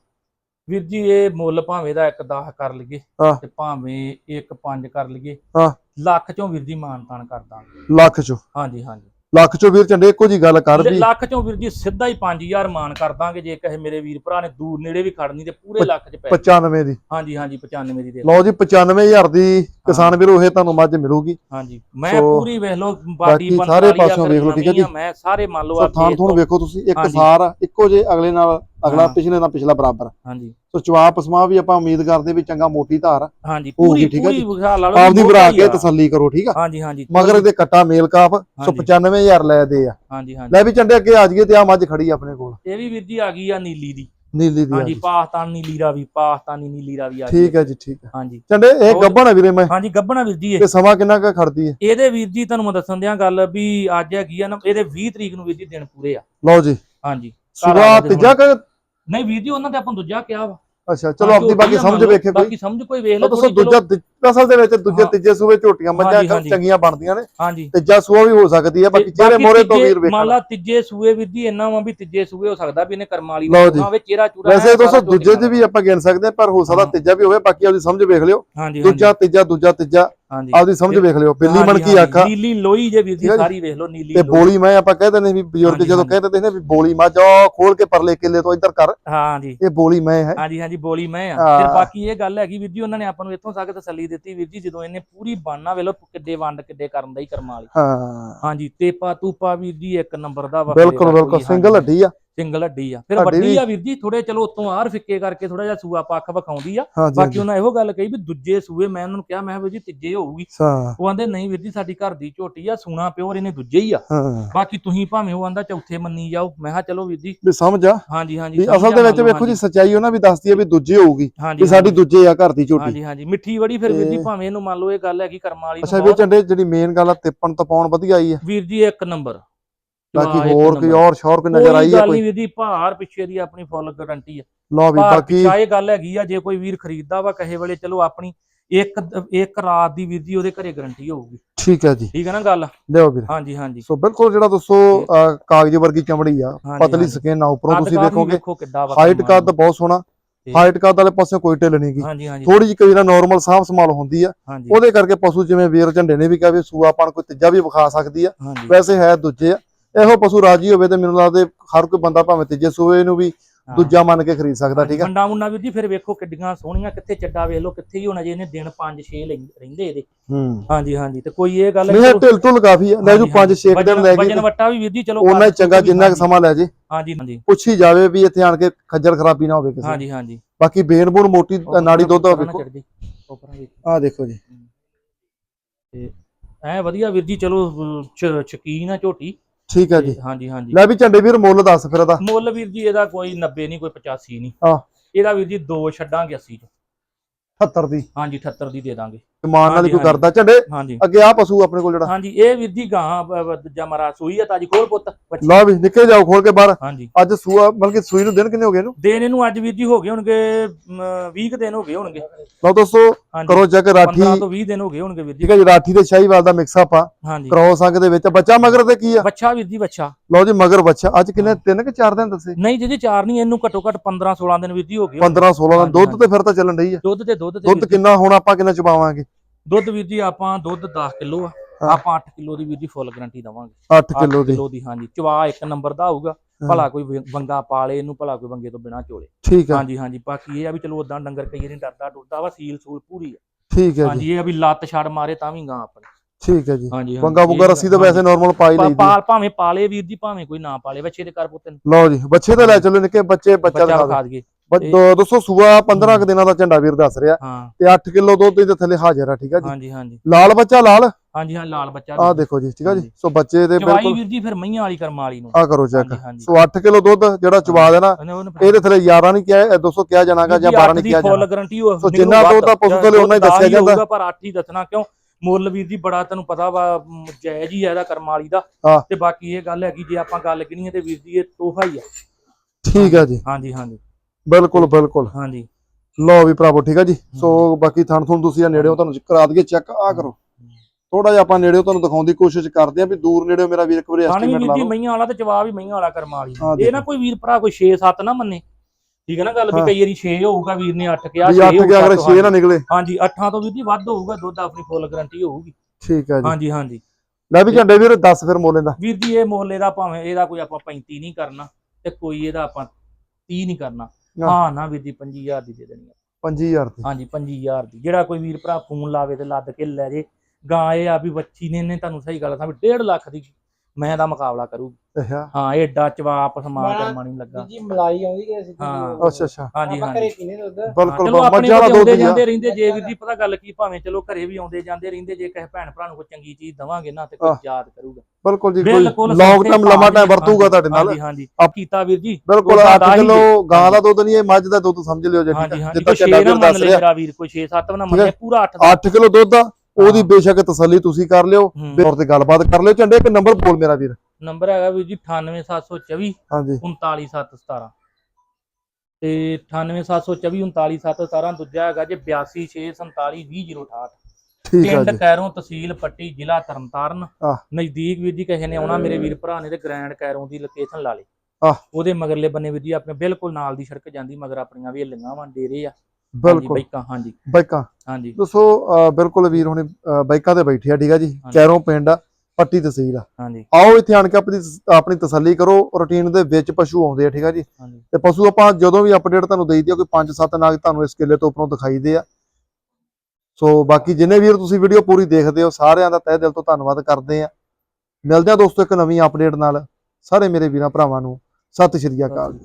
ਵੀਰ ਜੀ ਇਹ ਮੁੱਲ ਭਾਵੇਂ ਦਾ ਇੱਕ 10 ਕਰ ਲਈਏ। ਤੇ ਭਾਵੇਂ ਇੱਕ 5 ਕਰ ਲਈਏ। ਹਾਂ। ਲੱਖ ਚੋਂ ਵੀਰ ਜੀ ਮਾਨ ਤਾਨ ਕਰ ਦਾਂਗੇ। ਲੱਖ ਚੋਂ। ਹਾਂਜੀ ਹਾਂਜੀ। ਲੱਖ ਚੋਂ ਵੀਰ ਝੰਡੇ ਇੱਕੋ ਜੀ ਗੱਲ ਕਰ ਵੀ। ਲੱਖ ਚੋਂ ਵੀਰ ਜੀ ਸਿੱਧਾ ਹੀ 5000 ਮਾਨ ਕਰ ਦਾਂਗੇ ਜੇ ਕਹੇ ਮੇਰੇ ਵੀਰ ਭਰਾ ਨੇ ਦੂਰ ਨੇੜੇ ਵੀ ਖੜਨੀ ਤੇ ਪੂਰੇ ਲੱਖ ਚ ਪੈ 95 ਦੀ। ਹਾਂਜੀ ਹਾਂਜੀ 95 ਦੀ ਦੇ ਲਓ ਜੀ 95000 ਦੀ ਕਿਸਾਨ ਵੀਰੋ ਇਹ ਤੁਹਾਨੂੰ ਮੱਝ ਮਿਲੂਗੀ। ਹਾਂਜੀ ਮੈਂ ਪੂਰੀ ਵੇਖ ਲਓ ਬਾਡੀ ਬਣ ਸਾਰੇ ਪਾਸਿਓਂ ਵੇਖ ਲਓ, ਠੀਕ ਹੈ ਜੀ? ਮੈਂ ਸਾਰੇ ਮੰਨ ਲਓ ਆ ਤੋਂ- ਵੇਖੋ ਤੁਸੀਂ ਇੱਕ। ਸਾਰ ਇੱਕੋ ਜੇ ਅਗਲੇ ਨਾਲ ਅਗਲਾ। ਪਿਛਲੇ ਨਾਲ ਪਿਛਲਾ ਬਰਾਬਰ। ਹਾਂਜੀ। ਸੋ ਚਵਾ ਪਸਮਾ ਵੀ ਆਪਾਂ ਉਮੀਦ ਕਰਦੇ ਵੀ ਚੰਗਾ ਮੋਟੀ ਧਾਰ ਆ। ਹਾਂਜੀ ਪੂਰੀ ਠੀਕ ਹੈ ਪੂਰੀ? ਵਿਖਾ ਲਾ ਲਓ ਆਪਦੀ ਵੀ ਕੇ ਆ। ਤਸੱਲੀ ਕਰੋ ਠੀਕ ਆ? ਹਾਂਜੀ ਹਾਂਜੀ ਮਗਰ ਇਹਦੇ ਕੱਟਾ ਮੇਲ ਕਾਫ ਸੋ ਹਾਂਜੀ। 95000 ਲੈ ਦੇ ਆ। ਹਾਂਜੀ ਹਾਂਜੀ। ਲੈ ਵੀ ਚੰਡੇ ਅੱਗੇ ਆ ਜਾਈਏ ਤੇ ਆ ਮੱਝ ਖੜੀ ਆ ਆਪਣੇ ਕੋਲ। ਇਹ ਵੀ ਵੀਰ ਜੀ ਆ ਗਈ ਆ ਨੀਲੀ ਦੀ। ਨੀਲੀ ਦੀ ਆ ਹਾਂਜੀ। ਪਾਕਿਸਤਾਨੀ ਨੀਲੀ ਰਾਵੀ ਪਾਕਿਸਤਾਨੀ ਨੀਲੀ ਰਾਵੀ ਆ ਗਈ। ਠੀਕ ਹੈ ਜੀ ਠੀਕ ਹੈ ਹਾਂਜੀ। ਚੰਡੇ ਇਹ ਗੱਬਣ ਆ ਵੀਰੇ ਮੈਂ। ਹਾਂਜੀ ਗੱਬਣਾ ਵੀਰ ਜੀ ਇਹ। ਤੇ ਸਮਾਂ ਕਿੰਨਾ ਕੁ ਖੜਦੀ ਹੈ ਇਹਦੇ ਵੀਰ ਜੀ ਤੁਹਾਨੂੰ ਮੈਂ ਦੱਸਣ ਦਿਆਂ ਗੱਲ ਵੀ ਅੱਜ ਹੈਗੀ ਆ ਨਾ ਇਹਦੇ 20 ਤਰੀਕ ਨੂੰ ਵੀਰ ਜੀ ਦਿਨ ਪੂਰੇ ਆ। ਲਓ ਜੀ। ਹਾਂਜੀ। ਘਰ ਸੁਬਾ ਆ ਗਏ ਤੀਜਾ ਕਿ ਨਹੀਂ ਵੀਰ ਜੀ ਉਹਨਾਂ ਤੇ ਆਪਾਂ ਦੂਜਾ ਕਿਹਾ ਵਾ। ਅੱਛਾ ਚਲੋ ਆਪਦੀ ਬਾਕੀ ਸਮਝ ਮੰਨ ਵੇਖੇ ਕੋਈ। ਬਾਕੀ ਸਮਝ ਕੋਈ ਵੇਖ ਲਓ ਥੋੜ੍ਹੀ ਦੂਜਾ ਅਸਲ ਦੇ ਵਿੱਚ ਦੂਜੇ। ਤੀਜੇ ਸੂਬੇ ਝੋਟੀਆਂ ਮੱਝਾਂ। ਚੰਗੀਆਂ ਬਣਦੀਆਂ ਨੇ ਤੀਜਾ ਸੂਆ ਵੀ ਹੋ ਸਕਦੀ ਹੈ ਬਾਕੀ ਬਾਕੀ ਮੋਰੇ ਤੋਂ ਵੀਰ ਮੰਨ ਵੇਖਣ ਲਾ ਤੀਜੇ ਸੂਏ ਵੀਰ ਜੀ ਇੰਨਾ ਵਾ ਵੀ ਤੀਜੇ ਸੂਏ ਹੋ ਸਕਦਾ ਵੀ ਇਹਨੇ ਕਰਮ ਵਾਲੀ। ਹੋਵੇ ਚਿਹਰਾ ਚੂਰਾ ਵੈਸੇ ਦੋਸਤੋ ਦੂਜੇ 'ਚ ਵੀ ਆਪਾਂ ਗਿਣ ਸਕਦੇ ਪਰ ਹੋ ਸਕਦਾ। ਤੀਜਾ ਵੀ ਹੋਵੇ ਬਾਕੀ ਆਪਦੀ ਸਮਝ ਵੇਖ ਲਿਓ। ਦੂਜਾ ਤੀਜਾ ਦੂਜਾ ਤੀਜਾ। ਆਪਦੀ ਸਮਝ ਵੇਖ ਲਿਓ ਬਿੱਲੀ ਮਣ ਕੀ ਆਖਾ? ਨੀਲੀ ਲੋਈ ਜੇ ਵੀਰ ਜੀ ਹੈ ਜੀ? ਸਾਰੀ ਵੇਖ ਲਓ ਨੀਲੀ ਤੇ। ਬੋਲੀ ਮੈਂ ਆਪਾਂ ਕਹਿੰਦੇ ਨੇ ਵੀ ਬਜ਼ੁਰਗ ਜਦੋਂ। ਕਹਿੰਦੇ ਨੇ ਵੀ ਬੋਲੀ ਮੱਝ ਉਹ ਖੋਲ ਕੇ ਪਰਲੇ ਕਿੱਲੇ ਤੋਂ ਇੱਧਰ ਕਰ। ਹਾਂਜੀ। ਇਹ ਬੋਲੀ ਮੈਂ ਹੈ। ਹਾਂਜੀ ਹਾਂਜੀ ਬੋਲੀ ਮੈਂ ਆ। ਹਾਂ। ਫਿਰ ਬਾਕੀ ਇਹ ਗੱਲ ਹੈਗੀ ਵੀਰ ਜੀ ਉਹਨਾਂ ਨੇ ਆਪਾਂ ਨੂੰ ਇੱਥੋਂ ਤੱਕ ਤਸੱਲੀ ਦਿੱਤੀ ਵੀਰ ਜੀ ਜਦੋਂ ਇਹਨੇ ਪੂਰੀ ਬਾਨਾ ਵੇਲੋ ਕਿੱਡੇ ਵੰਡ ਕਿੱਡੇ ਕਰਨ ਦਾ ਹੀ ਕਰਮ ਵਾਲੀ। ਹਾਂ। ਹਾਂਜੀ ਤੇਪਾ ਤੂਪਾ ਵੀਰ ਜੀ ਇੱਕ ਨੰਬਰ ਦਾ ਬਿਲਕੁਲ ਬਿਲਕੁਲ ਸਿੰਗਲ ਹੱਡੀ ਆ। ਸਿੰਗਲ ਹੱਡੀ ਆ। ਫਿਰ ਹੱਡੀ ਵੱਡੀ ਵੀ- ਆ ਵੀਰ ਜੀ ਥੋੜੇ ਚਲੋ ਉਤੋਂ ਆਰ ਫਿੱਕੇ ਕਰਕੇ ਥੋੜਾ ਜਿਹਾ ਸੂਆ ਪੱਖ ਵਿਖਾਉਂਦੀ ਆ। ਹਾਂਜੀ ਬਾਕੀ ਉਹਨਾਂ ਇਹੋ ਗੱਲ ਕਹੀ ਵੀ ਦੂਜੇ ਸੂਏ ਮੈਂ ਉਹਨਾਂ ਨੂੰ ਕਿਹਾ ਮੈਂ ਕਿਹਾ ਵੀਰ ਜੀ ਤੀਜੇ ਹੋਊਗੀ। ਹਾਂ ਉਹ ਆਂਦੇ ਨਹੀਂ ਵੀਰ ਜੀ ਸਾਡੀ ਘਰ ਦੀ ਝੋਟੀ ਆ ਸੂਣਾ ਪਿਓਰ ਇਹਨੇ ਦੂਜੇ ਹੀ ਆ। ਹਾਂ। ਬਾਕੀ ਤੁਸੀਂ ਭਾਵੇਂ ਉਹ ਆਂਦਾ ਚੌਥੇ ਮੰਨੀ ਜਾਓ। ਮੈਂ ਕਿਹਾ ਚਲੋ ਵੀਰ ਜੀ। ਵੀ ਸਮਝ ਆ। ਹਾਂਜੀ ਹਾਂਜੀ ਵੀ ਅਸਲ ਦੇ ਆ ਵਿੱਚ ਵੇਖੋ ਜੀ ਸੱਚਾਈ ਉਹਨਾਂ ਵੀ ਦੱਸਦੀ ਹੈ ਵੀ ਦੂਜੇ ਹੋਊਗੀ ਵੀ ਸਾਡੀ ਦੂਜੇ ਆ ਘਰ ਦੀ ਝੋਟੀ। ਹਾਂਜੀ ਹਾਂਜੀ। ਮਿੱਠੀ ਬੜੀ ਫਿਰ ਵੀਰ ਜੀ ਤੇ- ਭਾਵੇਂ ਇਹਨੂੰ ਮੰਨ ਲਓ ਇਹ ਗੱਲ ਹੈਗੀ ਕਰਮਾਂ ਵਾਲੀ ਨੂੰ ਅੱਛਾ ਵੀ ਬਹੁਤ। ਝੰਡੇ ਜਿਹੜੀ ਮੇਨ ਗੱਲ ਆ ਤਿੱਪਣ ਤਪਾਉਣ ਵਧੀਆ ਆਈ ਹੈ ਵੀਰ ਜੀ ਇੱਕ ਨੰਬਰ। ਬਾਕੀ ਹੋਰ ਕੋਈ। ਔਰ ਸ਼ੌਰ ਕੋਈ ਨਜ਼ਰ ਆਈ ਹੈ ਗੱਲ ਕੋਈ? ਨਹੀਂ ਭਾਰ ਪਿੱਛੇ ਦੀ ਆਪਣੀ ਫੁੱਲ ਗਾਰੰਟੀ ਹੈ ਲਓ ਵੀ ਬਾਕੀ ਇਹ ਗੱਲ ਹੈਗੀ ਆ ਜੇ ਕੋਈ ਵੀਰ ਖਰੀਦਦਾ ਵਾ ਕਹੇ ਵੇਲੇ ਚਲੋ ਆਪਣੀ ਇੱਕ ਇੱਕ ਰਾਤ ਦੀ ਵੀਰ ਜੀ ਉਹਦੇ ਘਰੇ ਗਾਰੰਟੀ ਹੋਊਗੀ। ਠੀਕ ਹੈ ਜੀ। ਠੀਕ ਹੈ ਨਾ ਗੱਲ? ਲਿਓ ਵੀਰ। ਹਾਂਜੀ ਹਾਂਜੀ। ਸੋ ਬਿਲਕੁਲ ਜਿਹੜਾ ਦੋਸਤੋ ਕਾਗਜ਼ ਵਰਗੀ ਚਮੜੀ ਆ ਪਤਲੀ। ਸਕਿਨ ਆ ਉੱਪਰੋਂ ਤੁਸੀਂ ਦੇਖੋਗੇ ਹਾਈਟ ਕੱਦ ਬਹੁਤ ਸੋਹਣਾ ਹਾਈਟ ਕੱਦ ਵਾਲੇ ਪਾਸੇ ਕੋਈ ਢਿੱਲ ਨਹੀਂ ਗਈ ਹਾਂਜੀ ਹਾਂਜੀ। ਥੋੜੀ ਜਿਹੀ ਕਈ ਨਾ ਨਾਰਮਲ ਸਾਂਭ ਸੰਭਾਲ ਹੁੰਦੀ ਆ। ਉਹਦੇ ਕਰਕੇ ਪਸ਼ੂ ਜਿਵੇਂ ਵੀਰ ਝੰਡੇ ਨੇ ਵੀ ਕਿਹਾ ਵੀ ਸੂਆਪਣ ਕੋਈ ਤੀਜਾ ਵੀ ਵਿਖਾ ਸਕਦੀ ਆ। ਵੈਸੇ ਹੈ ਦੂਜੇ ਆ। ਇਹੋ ਪਸ਼ੂ ਰਾਜੀ ਹੋਵੇ ਤੇ ਮੈਨੂੰ ਲੱਗਦਾ ਹਰ ਕੋਈ ਬੰਦਾ ਭਾਵੇਂ ਤੀਜੇ ਸੂਏ ਨੂੰ ਵੀ ਹਾਂ। ਦੂਜਾ ਮੰਨ ਕੇ ਖਰੀਦ ਸਕਦਾ ਠੀਕ ਆ? ਮੁੰਡਾ ਮੁੰਡਾ ਵੀਰ ਜੀ ਫਿਰ ਵੇਖੋ ਕਿੱਡੀਆਂ ਸੋਹਣੀਆਂ ਕਿੱਥੇ ਚੱਡਾ ਵੇਖ ਲਓ ਕਿੱਥੇ ਹੀ ਹੋਣਾ ਜੇ ਇਹਨੇ ਦਿਨ 5 6 ਰਹਿੰਦੇ ਇਹਦੇ। ਹੂੰ। ਹਾਂਜੀ ਹਾਂਜੀ ਤੇ ਕੋਈ ਇਹ ਗੱਲ ਨਹੀਂ ਢਿੱਲ ਢੁੱਲ ਕਾਫੀ ਆ। ਲੈ ਜੂ ਹਾਂਜੀ, 5-6 ਦਿਨ ਵਜਨ- ਲੈ ਵਜਨ ਗਈ ਵੱਟਾ ਵੀ ਵੀਰ ਜੀ ਚਲੋ ਉਹਨਾਂ ਹੀ ਚੰਗਾ ਜਿੰਨਾ ਕੁ ਸਮਾਂ ਲੈ ਜੇ। ਹਾਂਜੀ ਹਾਂਜੀ। ਪੁੱਛੀ ਜਾਵੇ ਵੀ ਇੱਥੇ ਆਣ ਕੇ ਖੱਜਲ ਖਰਾਬੀ ਨਾ ਹੋਵੇ ਕਿਸੇ। ਹਾਂਜੀ ਹਾਂਜੀ। ਬਾਕੀ ਬੇਨ ਬੂਨ ਮੋਟੀ ਨਾੜੀ ਦੁੱਧ ਵੇਖੋ। ਆਹ ਦੇਖੋ ਜੀ। ਤੇ ਐ ਵਧੀਆ ਵੀਰ ਜੀ ਚਲੋ ਸ਼ੌਕੀਨ ਆ ਝੋਟੀ। ਠੀਕ ਹੈ ਜੀ। ਹਾਂਜੀ ਹਾਂਜੀ। ਲੈ ਵੀ ਝੰਡੇ ਵੀਰ ਮੁੱਲ ਦੱਸ ਫਿਰ ਇਹਦਾ। ਮੁੱਲ ਵੀਰ ਜੀ ਇਹਦਾ ਕੋਈ 90 ਨਹੀਂ ਕੋਈ 85 ਨਹੀਂ। ਹਾਂ। ਇਹਦਾ ਵੀਰ ਜੀ ਦੋ ਛੱਡਾਂਗੇ 80 ਚ। 78 ਦੀ। ਹਾਂਜੀ 78 ਦੀ ਦੇ ਦਾਂਗੇ। ਮਾਨ ਨਾਲ ਹੀ ਕੋਈ ਕਰਦਾ ਝੰਡੇ? ਹਾਂਜੀ। ਅੱਗੇ ਆ ਪਸ਼ੂ ਆਪਣੇ ਕੋਲ ਜਿਹੜਾ। ਹਾਂਜੀ ਇਹ ਵੀਰ ਜੀ ਗਾਂ ਦੂਜਾ ਮਰਾ ਸੂਈ ਆ ਤਾਜੀ ਕੋਲ ਪੁੱਤ ਬੱਚੀ। ਲਓ ਵੀ ਨਿੱਕੇ ਜਾਓ ਖੋਲ ਕੇ ਬਾਹਰ। ਹਾਂਜੀ। ਅੱਜ ਸੂਆ ਬਲਕਿ ਸੂਈ ਨੂੰ ਦਿਨ ਕਿੰਨੇ ਹੋ ਗਏ ਇਹਨੂੰ? ਦਿਨ ਇਹਨੂੰ ਅੱਜ ਵੀਰ ਜੀ ਹੋ ਗਏ ਹੋਣਗੇ 20 ਕੁ ਦਿਨ ਹੋ ਗਏ ਹੋਣਗੇ। ਲਓ ਦੋਸਤੋ ਕਰੋ ਚੈੱਕ ਰਾਠੀ। 15 ਤੋਂ 20 ਦਿਨ ਹੋ ਗਏ ਹੋਣਗੇ ਵੀਰ ਜੀ। ਠੀਕ ਹੈ ਜੀ ਰਾਠੀ ਤੇ ਸ਼ਾਹੀਵਾਲ ਦਾ ਮਿਕਸ ਅਪ ਆ ਕ੍ਰੋਸ ਅੰਗ ਦੇ ਵਿੱਚ। ਬੱਚਾ ਮਗਰ ਤੇ ਕੀ ਆ? ਬੱਚਾ ਵੀਰ ਜੀ ਬੱਚਾ। ਲਓ ਜੀ ਮਗਰ ਬੱਚਾ। ਅੱਜ ਕਿੰਨੇ ਤਿੰਨ ਕਿ ਚਾਰ ਦਿਨ ਦੱਸੇ? ਨਹੀਂ ਜੀ ਚਾਰ ਨਹੀਂ ਇਹਨੂੰ ਘੱਟੋ ਘੱਟ 15 16 ਦਿਨ ਵੀਰ ਜੀ ਹੋ ਗਏ 15 16 ਦਿਨ। ਦੁੱਧ ਤੇ ਫਿਰ ਤਾਂ ਚੱਲਣ ਰਹੀ ਆ। ਦੁੱਧ ਤੇ ਦੁੱਧ ਤੇ ਦੁੱਧ ਜੀ। ਕਿੰਨਾ ਹੁਣ ਆਪਾਂ ਕਿੰਨਾ ਚਬਾਵਾਂਗੇ? ਦੁੱਧ ਵੀਰ ਜੀ ਆਪਾਂ ਦੁੱਧ 10 ਕਿਲੋ ਆ। ਹਾਂ। ਆਪਾਂ 8 ਕਿਲੋ ਦੀ ਵੀਰ ਜੀ ਫੁੱਲ ਗਾਰੰਟੀ ਦਵਾਂਗੇ। 8 ਅੱਠ ਕਿਲੋ ਦੀ। ਕਿਲੋ ਦੀ ਹਾਂਜੀ। ਚਵਾ ਇੱਕ ਨੰਬਰ ਦਾ ਹੋਊਗਾ ਭਲਾ ਕੋਈ ਵੰਗਾ ਪਾਲੇ ਇਹਨੂੰ ਭਲਾ ਕੋਈ ਵੰਗੇ ਤੋਂ ਬਿਨਾ ਚੋਲੇ। ਠੀਕ ਆ। ਹਾਂਜੀ ਹਾਂਜੀ। ਬਾਕੀ ਇਹ ਆ ਵੀ ਚਲੋ ਉਦਾਂ ਡੰਗਰ ਕਈ ਨਹੀਂ ਡਰਦਾ ਡੁਰਦਾ ਵਾ ਸੀਲ ਸੂਲ ਪੂਰੀ ਆ। ਠੀਕ ਹੈ ਜੀ। ਹਾਂਜੀ ਇਹ ਆ ਵੀ ਲੱਤ ਛੜ ਮਾਰੇ ਤਾਂ ਵੀ ਗਾਂ ਆਪਣੀ। ਠੀਕ ਹੈ ਜੀ। ਬੰਗਾ ਬੁਗਾ ਰੱਸੀ ਤਾਂ ਵੈਸੇ ਨਾਰਮਲ ਪਾ ਹੀ ਲਈਦੀ ਪਾਲ ਭਾਵੇਂ ਪਾਲੇ ਵੀਰ ਜੀ ਭਾਵੇਂ ਕੋਈ ਨਾ ਪਾਲੇ। ਬੱਚੇ ਦੇ ਕਰ ਪੁੱਤ ਲਓ ਜੀ ਬੱਚੇ ਤਾਂ ਲੈ ਚੱਲੋ ਨਿੱਕੇ ਬੱਚੇ ਬੱਚਾ ਦਿਖਾ ਦਈਏ। ਦੋਸਤੋ ਸੂਆ 15 ਕੁ ਦਿਨਾਂ ਦਾ ਝੰਡਾ ਵੀਰ ਦੱਸ ਰਿਹਾ ਹਾਂ। ਤੇ 8 ਕਿਲੋ ਦੁੱਧ ਦੇ ਥੱਲੇ ਹਾਜ਼ਰ ਆ ਠੀਕ ਆ ਜੀ? ਹਾਂਜੀ ਹਾਂਜੀ। ਲਾਲ ਬੱਚਾ ਲਾਲ? ਹਾਂਜੀ ਹਾਂ ਲਾਲ ਬੱਚਾ ਆਹ ਦੇਖੋ। ਜੀ ਠੀਕ ਆ ਜੀ। ਸੋ ਬੱਚੇ ਦੇ ਬਿਲਕੁਲ ਵੀਰ ਜੀ ਫਿਰ ਮਈਆਂ ਵਾਲੀ ਕਰਮ ਵਾਲੀ ਨੂੰ। ਆ ਕਰੋ ਚੈੱਕ ਸੋ 8 ਕਿਲੋ ਦੁੱਧ ਜਿਹੜਾ ਚਵਾ ਦੇਣਾ ਉਹਨੇ- ਉਹਨੇ ਇਹਦੇ ਥੱਲੇ 11 ਨਹੀਂ ਕਿਹਾ ਇਹ 200 ਕਿਹਾ ਜਾਣਾਗਾ ਜਾਂ 12 ਨਹੀਂ ਕਿਹਾ ਫੁੱਲ ਜਾਣਾ। ਗਾਰੰਟੀ ਉਹ ਸੋ ਜਿੰਨਾ। ਦੁੱਧ ਆ ਪਸ਼ੂ ਥੱਲੇ ਉਨਾ ਹੀ ਦੱਸਿਆ ਦਸ ਜਾਂਦਾ। ਪਰ 8 ਹੀ ਦੱਸਣਾ ਕਿਉਂ? ਮੁੱਲ ਵੀਰ ਜੀ ਬੜਾ ਤੈਨੂੰ ਪਤਾ ਵਾ ਜਾਇਜ਼ ਹੀ ਆ ਇਹਦਾ ਕਰਮ ਵਾਲੀ ਦਾ। ਹਾਂ। ਤੇ ਬਾਕੀ ਇਹ ਗੱਲ ਹੈਗੀ ਜੇ ਆਪਾਂ ਗੱਲ ਕਰੀਏ ਤੇ ਵੀਰ ਜੀ ਇਹ ਤੋਹਫਾ ਹੀ ਆ। ਠੀਕ ਆ ਜੀ। ਹਾਂਜੀ ਹਾਂਜੀ। ਬਿਲਕੁਲ ਬਿਲਕੁਲ। ਹਾਂਜੀ। ਲਓ ਵੀ ਭਰਾਵੋ ਠੀਕ ਆ ਜੀ? ਸੋ ਬਾਕੀ ਥਣ ਥੁਣ ਤੁਸੀਂ ਆ ਨੇੜਿਓਂ ਤੁਹਾਨੂੰ ਕਰਾ ਦਈਏ ਚੈੱਕ ਆ ਕਰੋ। ਥੋੜਾ ਜਿਹਾ ਆਪਾਂ ਨੇੜਿਓਂ ਤੁਹਾਨੂੰ ਦਿਖਾਉਣ ਦੀ ਕੋਸ਼ਿਸ਼ ਕਰਦੇ ਆ ਵੀ ਦੂਰ ਨੇੜਿਓਂ ਮੇਰਾ ਵੀਰ ਇੱਕ ਵਾਰੀ ਐਸਟੀਮੇਟ ਲਾ ਜੀ ਲਓ। ਮਈਆਂ ਵਾਲਾ ਤੇ ਜਵਾਬ ਹੀ ਮਈਆਂ ਵਾਲਾ ਕਰਮ ਵਾਲੀ। ਹਾਂ, ਇਹ ਨਾ। ਕੋਈ ਵੀਰ ਭਰਾ ਕੋਈ 6-7 ਨਾ ਮੰਨੇ। ਠੀਕ ਹੈ ਨਾ ਗੱਲ ਵੀ ਹਾਂ। ਕਈ ਵਾਰੀ 6 ਹੋਊਗਾ ਵੀਰ ਨੇ 8 ਕਿਹਾ ਵੀ 8 ਗਿਆ ਅਗਰ 6 ਨਾ ਨਿਕਲੇ। ਹਾਂਜੀ 8 ਤੋਂ ਵੀਰ ਜੀ ਵੱਧ ਹੋਊਗਾ ਦੁੱਧ ਆਪਣੀ ਫੁੱਲ ਗਾਰੰਟੀ ਹੋਊਗੀ। ਠੀਕ ਆ ਜੀ। ਹਾਂਜੀ ਹਾਂਜੀ। ਲੈ ਵੀ ਝੰਡੇ ਵੀਰ 10 ਫਿਰ ਮੋਲੇ ਦਾ ਵੀਰ ਜੀ ਇਹ ਮੁੱਲ ਇਹਦਾ ਭਾਵੇਂ ਇਹਦਾ ਕੋਈ ਆਪਾਂ 35 ਨਹੀਂ ਕਰਨਾ ਤੇ ਕੋਈ ਇਹਦਾ ਆਪਾਂ 30 ਨਹੀਂ ਕਰਨਾ। ਹਾਂ। ਨਾ ਵੀਰ ਜੀ 25000 ਦੀ ਦੇ ਦੇਣੀ ਆ। 25000 ਦੀ। ਹਾਂਜੀ 25000 ਦੀ। ਜਿਹੜਾ ਕੋਈ ਵੀਰ ਭਰਾ ਫੋਨ ਲਾਵੇ ਤੇ ਲੱਦ ਕੇ ਲੈ ਜੇ। ਗਾਂ ਇਹ ਆ ਵੀ ਬੱਚੀ ਨੇ ਇਹਨੇ ਤੁਹਾਨੂੰ ਸਹੀ ਗੱਲ ਦੱਸਾਂ ਵੀ 1.5 ਲੱਖ ਦੀ ਮੈਂ ਦਾ ਮੁਕਾਬਲਾ ਕਰੂਗੀ। ਅੱਛਾ। ਹਾਂ ਇਹ ਏਡਾ ਚਵਾਪ ਸਮਾਂ ਮੈਂ- ਕਰਮਾ ਨਹੀਂ ਲੱਗਾ। ਜੀ ਮਲਾਈ ਆਉਂਦੀ ਕਿ ਅਸੀਂ ਹਾਂ। ਅੱਛਾ ਅੱਛਾ। ਹਾਂਜੀ ਹਾਂਜੀ। ਘਰੇ ਪੀਨੇ ਦੁੱਧ। ਬਿਲਕੁਲ ਮੱਝਾਂ ਦਾ ਦੁੱਧ ਹੀ ਆ। ਜਾਂਦੇ ਰਹਿੰਦੇ ਜੇ ਵੀਰ ਜੀ ਪਤਾ ਗੱਲ ਕੀ ਭਾਵੇਂ ਚਲੋ ਘਰੇ ਵੀ ਆਉਂਦੇ ਜਾਂਦੇ ਰਹਿੰਦੇ ਜੇ ਕਿਸੇ ਭੈਣ ਭਰਾ ਨੂੰ ਕੋਈ ਚੰਗੀ ਚੀਜ਼ ਦਵਾਂਗੇ ਨਾ ਤੇ ਕੋਈ। ਯਾਦ ਕਰੂਗਾ। ਬਿਲਕੁਲ ਜੀ ਕੋਈ ਬਿਲਕੁਲ ਲੌਂਗ ਭਾਅ ਲੰਮਾ ਟਾਈਮ ਵਰਤੂਗਾ ਤੁਹਾਡੇ ਨਾਲ। ਹਾਂਜੀ ਹਾਂਜੀ। ਆਪ- ਕੀਤਾ ਵੀਰ ਜੀ। ਬਿਲਕੁਲ ਦੁੱਧ 8 ਦਾ ਹੀ ਕਿਲੋ। ਗਾਂ ਦਾ ਦੁੱਧ ਨਹੀਂ ਇਹ ਮੱਝ ਦਾ ਦੁੱਧ ਸਮਝ ਲਿਓ ਜੀ ਹੈ। ਜਿੱਦਾਂ ਕੋਈ 6 ਝੰਡਾ ਨਾ ਵੀਰ ਦੱਸ ਰਿਹਾ। ਵੀਰ ਕੋਈ 6 7 ਨਾ ਹੈ। ਮੰਨੇ ਪੂਰਾ 8 8 ਕਿਲੋ ਦੁੱਧ ਆ। ਉਹਦੀ। ਬੇਸ਼ੱਕ ਤਸੱਲੀ ਤੁਸੀਂ ਕਰ ਲਿਓ। ਤੌਰ ਤੇ ਗੱਲਬਾਤ ਕਰ ਲਿਓ ਝੰਡੇ ਇੱਕ ਨੰਬਰ ਬੋਲ ਮੇਰਾ ਵੀਰ ਨੰਬਰ ਹੈਗਾ ਵੀਰ ਜੀ 98724 ਹਾਂਜੀ 39717 ਤੇ 98724 39717 ਦੂਜਾ ਹੈਗਾ ਜੇ 8264720268 ਠੀਕ ਪਿੰਡ ਕੈਰੋਂ ਤਹਿਸੀਲ ਪੱਟੀ ਜ਼ਿਲ੍ਹਾ ਤਰਨਤਾਰਨ। ਨਜ਼ਦੀਕ ਵੀਰ ਜੀ ਕਿਸੇ ਨੇ ਆਉਣਾ ਮੇਰੇ ਵੀਰ ਭਰਾ ਨੇ ਤੇ ਗ੍ਰੈਂਡ ਕੈਰੋਂ ਦੀ ਲੋਕੇਸ਼ਨ ਲਾ ਲਈ ਆਹ। ਉਹਦੇ ਮਗਰਲੇ ਬੰਨੇ ਵੀਰ ਜੀ ਆਪਣੇ ਬਿਲਕੁਲ ਨਾਲ ਦੀ ਸੜਕ ਜਾਂਦੀ ਮਗਰ ਆਪਣੀਆਂ ਵੀ ਲਿੰਗਾਂ ਵਾਂ ਡੇਰੇ ਆ ਬਿਲਕੁਲ। ਬਾਈਕਾਂ ਹਾਂਜੀ। ਬਾਈਕਾਂ। ਹਾਂਜੀ। ਦੱਸੋ ਬਿਲਕੁਲ ਵੀਰ ਹੁਣੇ ਬਾਈਕਾਂ ਤੇ ਬੈਠੇ ਆ ਠੀਕ ਆ ਜੀ। ਕੈਰੋਂ ਪਿੰਡ ਆ ਪੱਟੀ ਤਹਿਸੀਲ ਆ। ਹਾਂਜੀ। ਆਓ ਇੱਥੇ ਆਣ ਕੇ ਆਪਣੀ ਆਪਣੀ ਤਸੱਲੀ ਕਰੋ ਰੂਟੀਨ ਦੇ ਵਿੱਚ ਪਸ਼ੂ ਆਉਂਦੇ ਆ ਠੀਕ ਆ ਜੀ। ਤੇ ਪਸ਼ੂ ਆਪਾਂ ਜਦੋਂ ਵੀ ਅਪਡੇਟ ਤੁਹਾਨੂੰ ਦੇਈਦੀ ਆ ਕੋਈ 5-7 ਨਾਗ ਤੁਹਾਨੂੰ ਇਸ ਕਿੱਲੇ ਤੋਂ ਉੱਪਰੋਂ ਦਿਖਾਈਦੇ ਆ। ਸੋ ਬਾਕੀ ਜਿੰਨੇ ਵੀਰ ਤੁਸੀਂ ਵੀਡੀਓ ਪੂਰੀ ਦੇਖਦੇ ਹੋ ਸਾਰਿਆਂ ਦਾ ਤਹਿ ਦਿਲ ਤੋਂ ਧੰਨਵਾਦ ਕਰਦੇ ਆ। ਮਿਲਦੇ ਆ ਦੋਸਤੋ ਇੱਕ ਨਵੀਂ ਅਪਡੇਟ ਨਾਲ। ਸਾਰੇ ਮੇਰੇ ਵੀਰਾਂ ਭਰਾਵਾਂ ਨੂੰ ਸਤਿ ਸ਼੍ਰੀ ਅਕਾਲ।